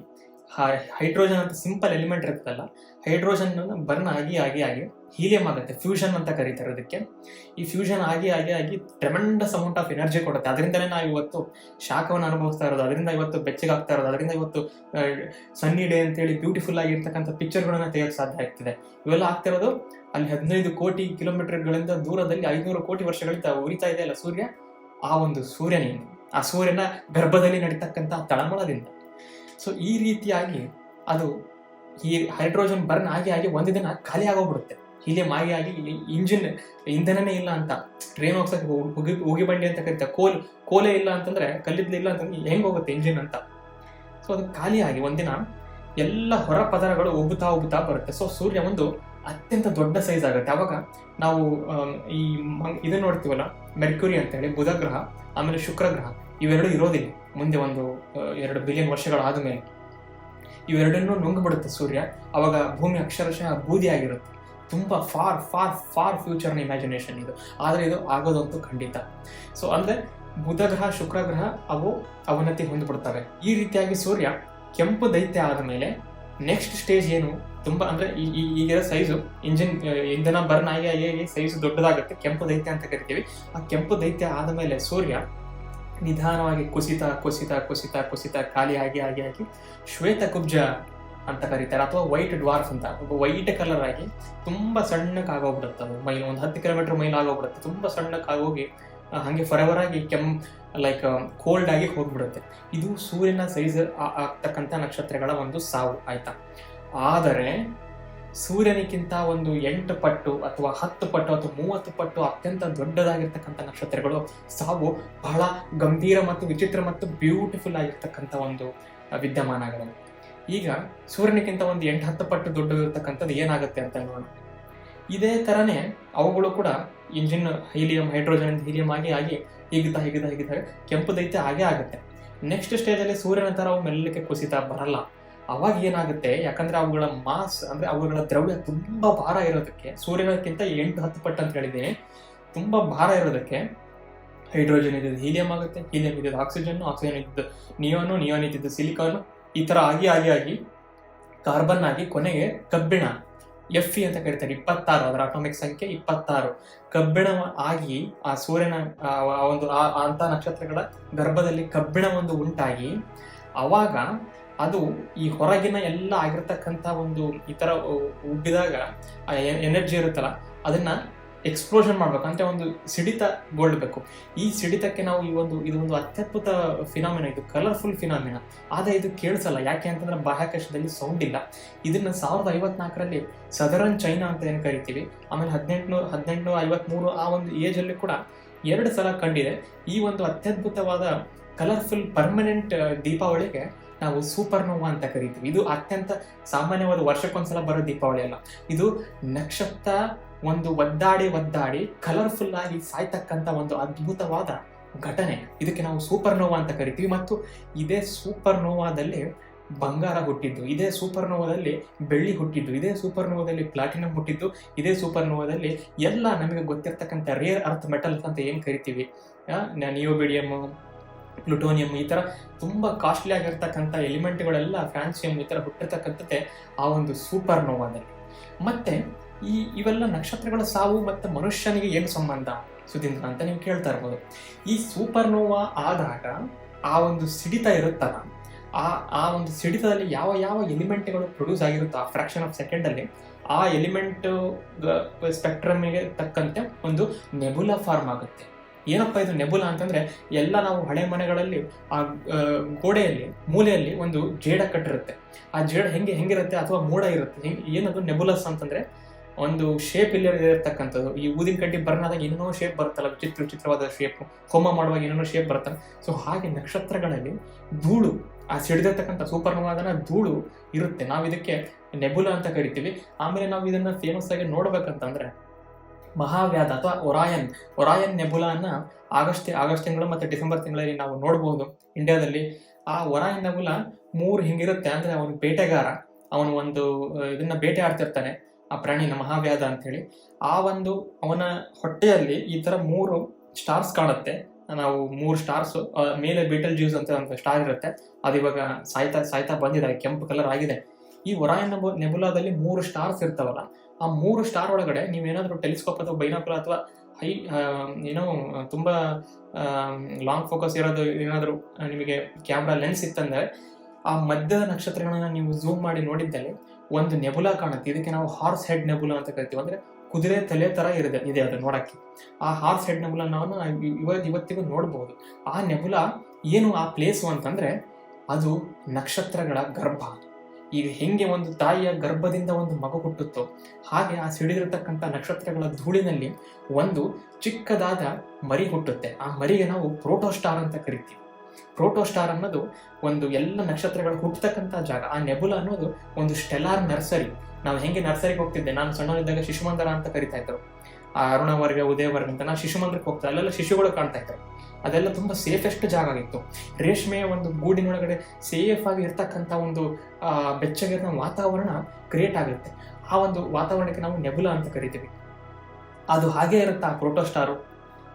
ಹೈಡ್ರೋಜನ್ ಅಂತ ಸಿಂಪಲ್ ಎಲಿಮೆಂಟ್ ಇರುತ್ತಲ್ಲ ಹೈಡ್ರೋಜನ್ ಬರ್ನ್ ಆಗಿ ಆಗಿ ಆಗಿ ಹೀಲಿಯಂ ಆಗುತ್ತೆ ಫ್ಯೂಷನ್ ಅಂತ ಕರೀತಾರೆ ಅದಕ್ಕೆ. ಈ ಫ್ಯೂಷನ್ ಆಗಿ ಆಗಿ ಆಗಿ ಟ್ರೆಮೆಂಡಸ್ ಅಮೌಂಟ್ ಆಫ್ ಎನರ್ಜಿ ಕೊಡುತ್ತೆ. ಅದರಿಂದಲೇ ನಾವು ಇವತ್ತು ಶಾಖವನ್ನು ಅನುಭವಿಸ್ತಾ ಇರೋದು, ಅದರಿಂದ ಇವತ್ತು ಬೆಚ್ಚಗಾಗ್ತಾ ಇರೋದು, ಅದರಿಂದ ಇವತ್ತು ಸನ್ನಿ ಡೇ ಅಂತೇಳಿ ಬ್ಯೂಟಿಫುಲ್ ಆಗಿರ್ತಕ್ಕಂಥ ಪಿಕ್ಚರ್ಗಳನ್ನ ತೆಗೆಯೋಕೆ ಸಾಧ್ಯ ಆಗ್ತಿದೆ. ಇವೆಲ್ಲ ಆಗ್ತಿರೋದು ಅಲ್ಲಿ ಹದಿನೈದು ಕೋಟಿ ಕಿಲೋಮೀಟರ್ಗಳಿಂದ ದೂರದಲ್ಲಿ ಐನೂರು ಕೋಟಿ ವರ್ಷಗಳಿಂದ ಉರಿತಾ ಇದೆ ಅಲ್ಲ ಸೂರ್ಯ? ಆ ಒಂದು ಸೂರ್ಯನಿಂದ, ಆ ಸೂರ್ಯನ ಗರ್ಭದಲ್ಲಿ ನಡೀತಕ್ಕಂಥ ತಳಮಳದಿಂದ. ಸೊ ಈ ರೀತಿಯಾಗಿ ಅದು ಈ ಹೈಡ್ರೋಜನ್ ಬರ್ನ್ ಆಗಿ ಆಗಿ ಒಂದು ದಿನ ಖಾಲಿ ಆಗೋಗ್ಬಿಡುತ್ತೆ. ಹೀಲಿಯಂ ಆಗಿ ಆಗಿ ಇಂಜಿನ್ ಇಂಧನನೇ ಇಲ್ಲ ಅಂತ. ಟ್ರೈನ್ ಹೋಗ್ಸಕ್ಕೆ ಹೋಗಿ ಹೋಗಿ ಬಂಡಿ ಅಂತ ಕರಿತ, ಕೋಲ್, ಕೋಲೆ ಇಲ್ಲ ಅಂತಂದ್ರೆ ಕಲ್ಲಿದ್ಲು ಇಲ್ಲ ಅಂತಂದ್ರೆ ಹೆಂಗೆ ಹೋಗುತ್ತೆ ಇಂಜಿನ್ ಅಂತ. ಸೊ ಅದು ಖಾಲಿಯಾಗಿ ಒಂದಿನ ಎಲ್ಲ ಹೊರ ಪದರಗಳು ಉಬ್ಬುತ್ತಾ ಉಬ್ಬುತ್ತಾ ಬರುತ್ತೆ. ಸೊ ಸೂರ್ಯ ಒಂದು ಅತ್ಯಂತ ದೊಡ್ಡ ಸೈಜ್ ಆಗುತ್ತೆ. ಅವಾಗ ನಾವು ಈ ಮ- ಇದು ನೋಡ್ತೀವಲ್ಲ ಮೆರ್ಕ್ಯೂರಿ ಅಂತ ಹೇಳಿ ಬುಧ ಗ್ರಹ, ಆಮೇಲೆ ಶುಕ್ರ ಗ್ರಹ, ಇವೆರಡು ಇರೋದಿಲ್ಲ. ಮುಂದೆ ಒಂದು ಎರಡು ಬಿಲಿಯನ್ ವರ್ಷಗಳಾದ ಮೇಲೆ ಇವೆರಡನ್ನೂ ನುಂಗ್ಬಿಡುತ್ತೆ ಸೂರ್ಯ. ಅವಾಗ ಭೂಮಿ ಅಕ್ಷರಶಃ ಬೂದಿ ಆಗಿರುತ್ತೆ. ತುಂಬಾ ಫಾರ್ ಫಾರ್ ಫಾರ್ ಫ್ಯೂಚರ್ನ ಇಮ್ಯಾಜಿನೇಷನ್ ಇದು. ಆದರೆ ಇದು ಆಗೋದಂತೂ ಖಂಡಿತ. ಸೊ ಅಂದ್ರೆ ಬುಧ ಗ್ರಹ, ಶುಕ್ರ ಗ್ರಹ, ಅವು ಅವನತಿ ಹೊಂದ್ಬಿಡ್ತವೆ. ಈ ರೀತಿಯಾಗಿ ಸೂರ್ಯ ಕೆಂಪು ದೈತ್ಯ ಆದ ಮೇಲೆ ನೆಕ್ಸ್ಟ್ ಸ್ಟೇಜ್ ಏನು? ತುಂಬಾ ಅಂದ್ರೆ ಈ ಈಗಿರೋ ಸೈಜು ಇಂಜಿನ್ ಇಂಧನ ಬರ್ನ್ ಆಗಿ ಆಗಿ ಸೈಜು ದೊಡ್ಡದಾಗುತ್ತೆ. ಕೆಂಪು ದೈತ್ಯ ಅಂತ ಕರಿತೀವಿ. ಆ ಕೆಂಪು ದೈತ್ಯ ಆದ ಮೇಲೆ ಸೂರ್ಯ ನಿಧಾನವಾಗಿ ಕುಸಿತ ಕುಸಿತ ಕುಸಿತ ಕುಸಿತ ಖಾಲಿ ಆಗಿ ಆಗಿ ಆಗಿ ಶ್ವೇತ ಕುಬ್ಜ ಅಂತ ಕರೀತಾರೆ. ಅಥವಾ ವೈಟ್ ಡ್ವಾರ್ಫ್ ಅಂತ. ವೈಟ್ ಕಲರ್ ಆಗಿ ತುಂಬಾ ಸಣ್ಣಕ್ಕೆ ಆಗೋಗ್ಬಿಡುತ್ತೆ ಅದು. ಮೈಲ್ ಒಂದು ಹತ್ತು ಕಿಲೋಮೀಟರ್ ಮೈಲ್ ಆಗೋಗ್ಬಿಡುತ್ತೆ. ತುಂಬಾ ಸಣ್ಣಕ್ಕೆ ಆಗೋಗಿ ಹಾಗೆ ಹಂಗೆ ಫರೆವರ್ ಆಗಿ ಕೆಂ ಲೈಕ್ ಕೋಲ್ಡ್ ಆಗಿ ಹೋಗ್ಬಿಡುತ್ತೆ. ಇದು ಸೂರ್ಯನ ಸೈಜ್ ಆಗ್ತಕ್ಕಂಥ ನಕ್ಷತ್ರಗಳ ಒಂದು ಸಾವು. ಆಯ್ತಾ? ಆದರೆ ಸೂರ್ಯನಿಗಿಂತ ಒಂದು ಎಂಟು ಪಟ್ಟು ಅಥವಾ ಹತ್ತು ಪಟ್ಟು ಅಥವಾ ಮೂವತ್ತು ಪಟ್ಟು ಅತ್ಯಂತ ದೊಡ್ಡದಾಗಿರ್ತಕ್ಕಂಥ ನಕ್ಷತ್ರಗಳು ಸಾವು ಬಹಳ ಗಂಭೀರ ಮತ್ತು ವಿಚಿತ್ರ ಮತ್ತು ಬ್ಯೂಟಿಫುಲ್ ಆಗಿರ್ತಕ್ಕಂಥ ಒಂದು ವಿದ್ಯಮಾನಗಳು. ಈಗ ಸೂರ್ಯನಿಗಿಂತ ಒಂದು ಎಂಟು, ಹತ್ತು ಪಟ್ಟು ದೊಡ್ಡದಿರ್ತಕ್ಕಂಥದ್ದು ಏನಾಗುತ್ತೆ ಅಂತ ನೋಡೋಣ. ಇದೇ ತರನೇ ಅವುಗಳು ಕೂಡ ಇಂಜಿನ್, ಹೀಲಿಯಂ, ಹೈಡ್ರೋಜನ್, ಹೀಲಿಯಂ ಆಗಿ ಆಗಿ ಹೀಗಿದ್ದ ಹೀಗಿದ್ದ ಹೀಗಿದ್ದಾಗ ಕೆಂಪು ದೈತ್ಯ ಹಾಗೆ ಆಗುತ್ತೆ. ನೆಕ್ಸ್ಟ್ ಸ್ಟೇಜಲ್ಲಿ ಸೂರ್ಯನ ತರ ಅವು ಮೆಲ್ಲಕ್ಕೆ ಕುಸಿತ ಬರಲ್ಲ. ಅವಾಗ ಏನಾಗುತ್ತೆ, ಯಾಕಂದ್ರೆ ಅವುಗಳ ಮಾಸ್, ಅಂದ್ರೆ ಅವುಗಳ ದ್ರವ್ಯ ತುಂಬಾ ಭಾರ ಇರೋದಕ್ಕೆ, ಸೂರ್ಯನಕ್ಕಿಂತ ಎಂಟು ಹತ್ತು ಪಟ್ಟು ಅಂತ ಹೇಳಿದ್ದೀನಿ, ತುಂಬಾ ಭಾರ ಇರೋದಕ್ಕೆ ಹೈಡ್ರೋಜನ್ ಇದ್ದಿದ್ದು ಹೀಲಿಯಂ ಆಗುತ್ತೆ, ಹೀಲಿಯಂ ಇದ್ದಿದ್ದು ಆಕ್ಸಿಜನ್ ಆಕ್ಸಿಜನ್ ಇದ್ದಿದ್ದು ನಿಯೋನು ನಿಯೋನ್ ಇದ್ದಿದ್ದು ಸಿಲಿಕಾನ್ ಈ ತರ ಆಗಿ ಆಗಿ ಆಗಿ ಕಾರ್ಬನ್ ಆಗಿ ಕೊನೆಗೆ ಕಬ್ಬಿಣ ಎಫ್ ಇ ಅಂತ ಕರೀತಾರೆ, ಇಪ್ಪತ್ತಾರು, ಅದರ ಅಟಾಮಿಕ್ ಸಂಖ್ಯೆ ಇಪ್ಪತ್ತಾರು. ಕಬ್ಬಿಣ ಆಗಿ ಆ ಸೂರ್ಯನ ಒಂದು, ಆ ಅಂತ ನಕ್ಷತ್ರಗಳ ಗರ್ಭದಲ್ಲಿ ಕಬ್ಬಿಣ ಒಂದು ಉಂಟಾಗಿ, ಅವಾಗ ಅದು ಈ ಹೊರಗಿನ ಎಲ್ಲ ಆಗಿರ್ತಕ್ಕಂಥ ಒಂದು ಈ ಉ- ಉಬ್ಬಿದಾಗ ಎನರ್ಜಿ ಇರುತ್ತಲ್ಲ, ಅದನ್ನ ಎಕ್ಸ್ಪ್ಲೋಷನ್ ಮಾಡ್ಬೇಕು. ಅಂತ ಒಂದು ಸಿಡಿತ ಗೋಳ್ಬೇಕು ಈ ಸಿಡಿತಕ್ಕೆ ನಾವು ಈ ಒಂದು, ಇದು ಒಂದು ಅತ್ಯದ್ಭುತ ಫಿನಾಮಿನ ಇದು ಕಲರ್ಫುಲ್ ಫಿನಾಮಿನ ಆದ್ರೆ ಇದು ಕೇಳಿಸಲ್ಲ. ಯಾಕೆ ಅಂತಂದ್ರೆ ಬಾಹ್ಯಾಕಾಶದಲ್ಲಿ ಸೌಂಡ್ ಇಲ್ಲ. ಇದನ್ನ ಸಾವಿರದ ಐವತ್ನಾಲ್ಕರಲ್ಲಿ ಸದರನ್ ಚೈನಾ ಅಂತ ಏನು ಕರಿತೀವಿ, ಆಮೇಲೆ ಹದಿನೆಂಟುನೂರ ಹದಿನೆಂಟು ಐವತ್ಮೂರು ಆ ಒಂದು ಏಜ್ ಅಲ್ಲಿ ಕೂಡ ಎರಡು ಸಲ ಕಂಡಿದೆ. ಈ ಒಂದು ಅತ್ಯದ್ಭುತವಾದ ಕಲರ್ಫುಲ್ ಪರ್ಮನೆಂಟ್ ದೀಪಾವಳಿಗೆ ನಾವು ಸೂಪರ್ ನೋವಾ ಅಂತ ಕರಿತೀವಿ. ಇದು ಅತ್ಯಂತ ಸಾಮಾನ್ಯವಾದ ವರ್ಷಕ್ಕೊಂದ್ಸಲ ಬರೋ ದೀಪಾವಳಿ ಅಲ್ಲ. ಇದು ನಕ್ಷತ್ರ ಒಂದು ಒದ್ದಾಡಿ ಒದ್ದಾಡಿ ಕಲರ್ಫುಲ್ ಆಗಿ ಸಾಯ್ತಕ್ಕಂಥ ಒಂದು ಅದ್ಭುತವಾದ ಘಟನೆ. ಇದಕ್ಕೆ ನಾವು ಸೂಪರ್ ನೋವಾ ಅಂತ ಕರಿತೀವಿ. ಮತ್ತು ಇದೇ ಸೂಪರ್ ನೋವಾದಲ್ಲಿ ಬಂಗಾರ ಹುಟ್ಟಿದ್ದು, ಇದೇ ಸೂಪರ್ ನೋವಾದಲ್ಲಿ ಬೆಳ್ಳಿ ಹುಟ್ಟಿದ್ದು, ಇದೇ ಸೂಪರ್ ನೋವಾದಲ್ಲಿ ಪ್ಲಾಟಿನಂ ಹುಟ್ಟಿದ್ದು, ಇದೇ ಸೂಪರ್ ನೋವಾದಲ್ಲಿ ಎಲ್ಲ ನಮಗೆ ಗೊತ್ತಿರ್ತಕ್ಕಂಥ ರೇರ್ ಅರ್ತ್ ಮೆಟಲ್ಸ್ ಅಂತ ಏನು ಕರಿತೀವಿ? ನಿಯೋಬಿಡಿಯಮ್ ಪ್ಲುಟೋನಿಯಂ ಈ ಥರ ತುಂಬ ಕಾಸ್ಟ್ಲಿ ಆಗಿರ್ತಕ್ಕಂಥ ಎಲಿಮೆಂಟ್ಗಳೆಲ್ಲ ಫ್ರಾನ್ಸಿಯಂ ಈ ಥರ ಹುಟ್ಟಿರ್ತಕ್ಕಂಥದ್ದೇ ಆ ಒಂದು ಸೂಪರ್ ನೋವಾದಲ್ಲಿ ಮತ್ತೆ ಈ ಇವೆಲ್ಲ ನಕ್ಷತ್ರಗಳ ಸಾವು ಮತ್ತು ಮನುಷ್ಯನಿಗೆ ಏನು ಸಂಬಂಧ? ಸುಧೀಂದ್ರ ಅಂತ ನೀವು ಕೇಳ್ತಾ ಇರ್ಬೋದು. ಈ ಸೂಪರ್ ನೋವಾ ಆದಾಗ ಆ ಒಂದು ಸಿಡಿತ ಇರುತ್ತಲ್ಲ, ಆ ಆ ಒಂದು ಸಿಡಿತದಲ್ಲಿ ಯಾವ ಯಾವ ಎಲಿಮೆಂಟ್ಗಳು ಪ್ರೊಡ್ಯೂಸ್ ಆಗಿರುತ್ತೋ ಆ ಫ್ರ್ಯಾಕ್ಷನ್ ಆಫ್ ಸೆಕೆಂಡಲ್ಲಿ ಆ ಎಲಿಮೆಂಟ್ ಸ್ಪೆಕ್ಟ್ರಮ್ಗೆ ತಕ್ಕಂತೆ ಒಂದು ನೆಬುಲಾ ಫಾರ್ಮ್ ಆಗುತ್ತೆ. ಏನಪ್ಪ ಇದು ನೆಬುಲಾ ಅಂತಂದ್ರೆ ಎಲ್ಲ ನಾವು ಹಳೆ ಮನೆಗಳಲ್ಲಿ ಆ ಗೋಡೆಯಲ್ಲಿ, ಮೂಲೆಯಲ್ಲಿ ಒಂದು ಜೇಡ ಕಟ್ಟಿರುತ್ತೆ. ಆ ಜೇಡ ಹೆಂಗೆ ಹೆಂಗಿರುತ್ತೆ ಅಥವಾ ಮೋಡ ಇರುತ್ತೆ? ಹೆಂಗೆ ಏನದು ನೆಬುಲಸ್ ಅಂತಂದ್ರೆ ಒಂದು ಶೇಪ್ ಇಲ್ಲಿ ಇರತಕ್ಕಂಥದ್ದು. ಈ ಊದಿನ ಕಡ್ಡಿ ಬರ್ನಾದಾಗ ಏನೇನೋ ಶೇಪ್ ಬರುತ್ತಲ್ಲ, ವಿಚಿತ್ರ ವಿಚಿತ್ರವಾದ ಶೇಪ್ ಹೋಮ ಮಾಡುವಾಗ ಏನೋ ಶೇಪ್ ಬರುತ್ತಲ್ಲ. ಸೊ ಹಾಗೆ ನಕ್ಷತ್ರಗಳಲ್ಲಿ ಧೂಳು, ಆ ಸಿಡಿದಿರ್ತಕ್ಕಂಥ ಸೂಪರ್ನವಾದನ ಧೂಳು ಇರುತ್ತೆ. ನಾವು ಇದಕ್ಕೆ ನೆಬುಲ ಅಂತ ಕರಿತೀವಿ. ಆಮೇಲೆ ನಾವು ಇದನ್ನ ಫೇಮಸ್ ಆಗಿ ನೋಡ್ಬೇಕಂತಂದ್ರೆ ಮಹಾವ್ಯಾಧ ಅಥವಾ ಒರಾಯನ್ ಒರಾಯನ್ ನೆಬುಲಾನ ಆಗಸ್ಟ್ ಆಗಸ್ಟ್ ತಿಂಗಳು ಮತ್ತೆ ಡಿಸೆಂಬರ್ ತಿಂಗಳಲ್ಲಿ ನಾವು ನೋಡಬಹುದು ಇಂಡಿಯಾದಲ್ಲಿ. ಆ ಒರಾಯನ್ ನೆಬುಲಾ ಮೂರು ಹಿಂಗಿರುತ್ತೆ ಅಂದರೆ ಅವನು ಬೇಟೆಗಾರ. ಅವನು ಒಂದು ಇದನ್ನ ಬೇಟೆ ಆಡ್ತಿರ್ತಾನೆ, ಆ ಪ್ರಾಣಿನ ಮಹಾವ್ಯಾಧ ಹೇಳಿ ಆ ಒಂದು ಅವನ ಹೊಟ್ಟೆಯಲ್ಲಿ ಈ ತರ ಮೂರು ಸ್ಟಾರ್ಸ್ ಕಾಣುತ್ತೆ. ನಾವು ಮೂರು ಸ್ಟಾರ್ಸ್ ಮೇಲೆ ಬೀಟಲ್ ಜ್ಯೂಸ್ ಅಂತ ಒಂದು ಸ್ಟಾರ್ ಇರುತ್ತೆ. ಅದು ಇವಾಗ ಸಾಯ್ತಾ ಸಾಯ್ತಾ ಬಂದಿದೆ, ಕೆಂಪು ಕಲರ್ ಆಗಿದೆ. ಈ ಒರಾಯನ್ ನೆಬು, ನೆಬುಲಾದಲ್ಲಿ ಮೂರು ಸ್ಟಾರ್ಸ್ ಇರ್ತಾವಲ್ಲ ಆ ಮೂರು ಸ್ಟಾರ್ ಒಳಗಡೆ ನೀವೇನಾದರೂ ಟೆಲಿಸ್ಕೋಪ್ ಅಥವಾ ಬೈನಾಕುಲರ್ ಅಥವಾ ಹೈ ಏನೋ ತುಂಬಾ ಲಾಂಗ್ ಫೋಕಸ್ ಇರೋದು ಏನಾದರೂ ನಿಮಗೆ ಕ್ಯಾಮ್ರಾ ಲೆನ್ಸ್ ಇತ್ತಂದ್ರೆ ಆ ಮಧ್ಯದ ನಕ್ಷತ್ರಗಳನ್ನ ನೀವು ಝೂಮ್ ಮಾಡಿ ನೋಡಿದ್ದಲ್ಲಿ ಒಂದು ನೆಬುಲಾ ಕಾಣುತ್ತೆ. ಇದಕ್ಕೆ ನಾವು ಹಾರ್ಸ್ ಹೆಡ್ ನೆಬುಲಾ ಅಂತ ಕರಿತೀವಿ. ಅಂದ್ರೆ ಕುದುರೆ ತಲೆ ತರ ಇರಿದೆ ಇದೆ ಅದು ನೋಡಕ್ಕೆ. ಆ ಹಾರ್ಸ್ ಹೆಡ್ ನೆಬುಲಾ ನಾವು ಇವತ್ತು ಇವತ್ತಿಗೂ ನೋಡಬಹುದು ಆ ನೆಬುಲಾ ಏನು ಆ ಪ್ಲೇಸು ಅಂತಂದ್ರೆ ಅದು ನಕ್ಷತ್ರಗಳ ಗರ್ಭ. ಈಗ ಹೆಂಗೆ ಒಂದು ತಾಯಿಯ ಗರ್ಭದಿಂದ ಒಂದು ಮಗು ಹುಟ್ಟುತ್ತೋ ಹಾಗೆ ಆ ಸಿಡಿದಿರತಕ್ಕಂಥ ನಕ್ಷತ್ರಗಳ ಧೂಳಿನಲ್ಲಿ ಒಂದು ಚಿಕ್ಕದಾದ ಮರಿ ಹುಟ್ಟುತ್ತೆ. ಆ ಮರಿಗೆ ನಾವು ಪ್ರೋಟೋಸ್ಟಾರ್ ಅಂತ ಕರಿತೀವಿ. ಪ್ರೋಟೋಸ್ಟಾರ್ ಅನ್ನೋದು ಒಂದು ಎಲ್ಲ ನಕ್ಷತ್ರಗಳು ಹುಟ್ಟತಕ್ಕಂಥ ಜಾಗ. ಆ ನೆಬುಲ ಅನ್ನೋದು ಒಂದು ಸ್ಟೆಲಾರ್ ನರ್ಸರಿ. ನಾವು ಹೆಂಗೆ ನರ್ಸರಿಗೆ ಹೋಗ್ತಿದ್ದೆ? ನಾನು ಸಣ್ಣವರಿದ್ದಾಗ ಶಿಶುಮಂದರ ಅಂತ ಕರಿತಾ ಇದ್ರು. ಆ ಅರುಣವರ್ಗ, ಉದಯವರ್ಗ ಅಂತ. ನಾನು ಶಿಶುಮಂದಿರಕ್ಕೆ ಹೋಗ್ತಾ, ಅಲ್ಲೆಲ್ಲ ಶಿಶುಗಳು ಕಾಣ್ತಾ ಇದ್ದಾರೆ ಅದೆಲ್ಲ ತುಂಬ ಸೇಫೆಸ್ಟ್ ಜಾಗ ಆಗಿತ್ತು. ರೇಷ್ಮೆಯ ಒಂದು ಗೂಡಿನೊಳಗಡೆ ಸೇಫ್ ಆಗಿ ಇರ್ತಕ್ಕಂಥ ಒಂದು ಬೆಚ್ಚಗಿರೋ ವಾತಾವರಣ ಕ್ರಿಯೇಟ್ ಆಗುತ್ತೆ. ಆ ಒಂದು ವಾತಾವರಣಕ್ಕೆ ನಾವು ನೆಬುಲ ಅಂತ ಕರಿತೀವಿ. ಅದು ಹಾಗೆ ಇರುತ್ತೆ ಆ ಪ್ರೋಟೋಸ್ಟಾರು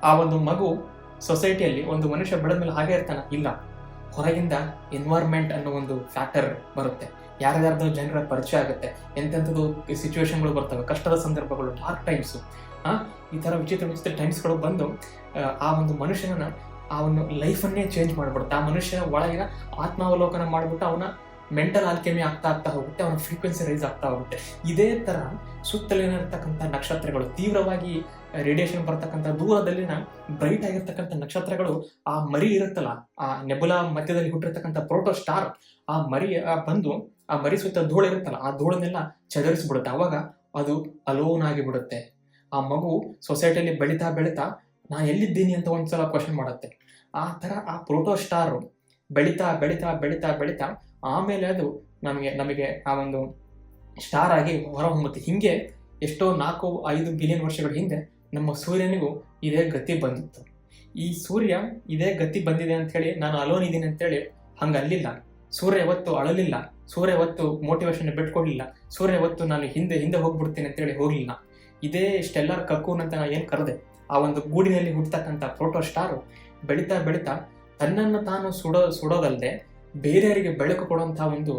ಆ ಒಂದು ಮಗು ಸೊಸೈಟಿಯಲ್ಲಿ ಒಂದು ಮನುಷ್ಯ ಬೆಳೆದ ಮೇಲೆ ಹಾಗೆ ಇರ್ತಾನೆ? ಇಲ್ಲ. ಹೊರಗಿಂದ ಎನ್ವೈರ್ಮೆಂಟ್ ಅನ್ನೋ ಒಂದು ಫ್ಯಾಕ್ಟರ್ ಬರುತ್ತೆ. ಯಾರ್ಯಾರ್ದು ಜನರ ಪರಿಚಯ ಆಗುತ್ತೆ. ಎಂತೆಂಥದ್ದು ಸಿಚುವೇಶನ್ಗಳು ಬರ್ತವೆ. ಕಷ್ಟದ ಸಂದರ್ಭಗಳು ಡಾರ್ಕ್ ಟೈಮ್ಸು ಈ ಥರ ವಿಚಿತ್ರ ವಿಚಿತ್ರ ಟೈಮ್ಸ್ಗಳು ಬಂದು ಆ, ಒಂದು ಮನುಷ್ಯನ ಆ ಒಂದು ಲೈಫನ್ನೇ ಚೇಂಜ್ ಮಾಡಿಬಿಡುತ್ತೆ. ಆ ಮನುಷ್ಯನ ಒಳಗಿನ ಆತ್ಮಾವಲೋಕನ ಮಾಡಿಬಿಟ್ಟು ಅವನ ಮೆಂಟಲ್ ಆಲ್ಕೆಮಿ ಆಗ್ತಾ ಆಗ್ತಾ ಹೋಗುತ್ತೆ ಅವನ ಫ್ರೀಕ್ವೆನ್ಸಿ ರೈಸ್ ಆಗ್ತಾ ಹೋಗುತ್ತೆ. ಇದೇ ತರ ಸುತ್ತಲಿನಿರ್ತಕ್ಕಂಥ ನಕ್ಷತ್ರಗಳು ತೀವ್ರವಾಗಿ ರೇಡಿಯೇಷನ್ ಬರ್ತಕ್ಕಂಥ ದೂರದಲ್ಲಿನ ಬ್ರೈಟ್ ಆಗಿರ್ತಕ್ಕಂಥ ನಕ್ಷತ್ರಗಳು ಆ ಮರಿ ಇರುತ್ತಲ್ಲ ಆ ನೆಬುಲಾ ಮಧ್ಯದಲ್ಲಿ ಹುಟ್ಟಿರ್ತಕ್ಕಂಥ ಪ್ರೋಟೋ ಸ್ಟಾರ್ ಆ ಮರಿ ಬಂದು ಆ ಮರಿ ಸುತ್ತ ಧೂಳು ಇರುತ್ತಲ್ಲ ಆ ಧೂಳನ್ನೆಲ್ಲ ಚದರಿಸ್ಬಿಡುತ್ತೆ. ಅವಾಗ ಅದು ಅಲೋನ್ ಆಗಿಬಿಡುತ್ತೆ. ಆ ಮಗು ಸೊಸೈಟಿಯಲ್ಲಿ ಬೆಳೀತಾ ಬೆಳೀತಾ ನಾ ಎಲ್ಲಿದ್ದೀನಿ ಅಂತ ಒಂದ್ಸಲ ಕ್ವಶನ್ ಮಾಡುತ್ತೆ. ಆ ಥರ ಆ ಪ್ರೋಟೋ ಸ್ಟಾರು ಬೆಳೀತಾ ಬೆಳೀತಾ ಬೆಳೀತಾ ಬೆಳೀತಾ ಆಮೇಲೆ ಅದು ನಮಗೆ ನಮಗೆ ಆ ಒಂದು ಸ್ಟಾರ್ ಆಗಿ ಹೊರಹೊಮ್ಮುತ್ತೆ. ಹಿಂಗೆ ಎಷ್ಟೋ ನಾಲ್ಕು, ಐದು ಬಿಲಿಯನ್ ವರ್ಷಗಳ ಹಿಂದೆ ನಮ್ಮ ಸೂರ್ಯನಿಗೂ ಇದೇ ಗತಿ ಬಂದಿತ್ತು. ಈ ಸೂರ್ಯ ಇದೇ ಗತಿ ಬಂದಿದೆ ಅಂತ ಹೇಳಿ ನಾನು ಅಲೋನ್ ಇದ್ದೀನಿ ಅಂತೇಳಿ ಹಂಗೆ ಅಲ್ಲಿಲ್ಲ ಸೂರ್ಯ ಯಾವತ್ತು ಅಳಲಿಲ್ಲ. ಸೂರ್ಯ ಯಾವತ್ತು ಮೋಟಿವೇಶನ್ ಬಿಟ್ಕೊಡ್ಲಿಲ್ಲ. ಸೂರ್ಯ ಯಾವತ್ತು ನಾನು ಹಿಂದೆ ಹಿಂದೆ ಹೋಗ್ಬಿಡ್ತೀನಿ ಅಂತೇಳಿ ಹೋಗಲಿಲ್ಲ. ಇದೇ ಕಕ್ಕೂನ್ ಅಂತ ನಾನು ಏನು ಕರೆದೆ? ಆ ಒಂದು ಗೂಡಿನಲ್ಲಿ ಹುಟ್ಟತಕ್ಕಂಥ ಪ್ರೋಟೋ ಸ್ಟಾರ್ ಬೆಳೀತಾ ಬೆಳೀತಾ ತನ್ನನ್ನು ತಾನು ಸುಡೋ ಸುಡೋದಲ್ಲದೆ ಬೇರೆಯವರಿಗೆ ಬೆಳಕು ಕೊಡುವಂಥ ಒಂದು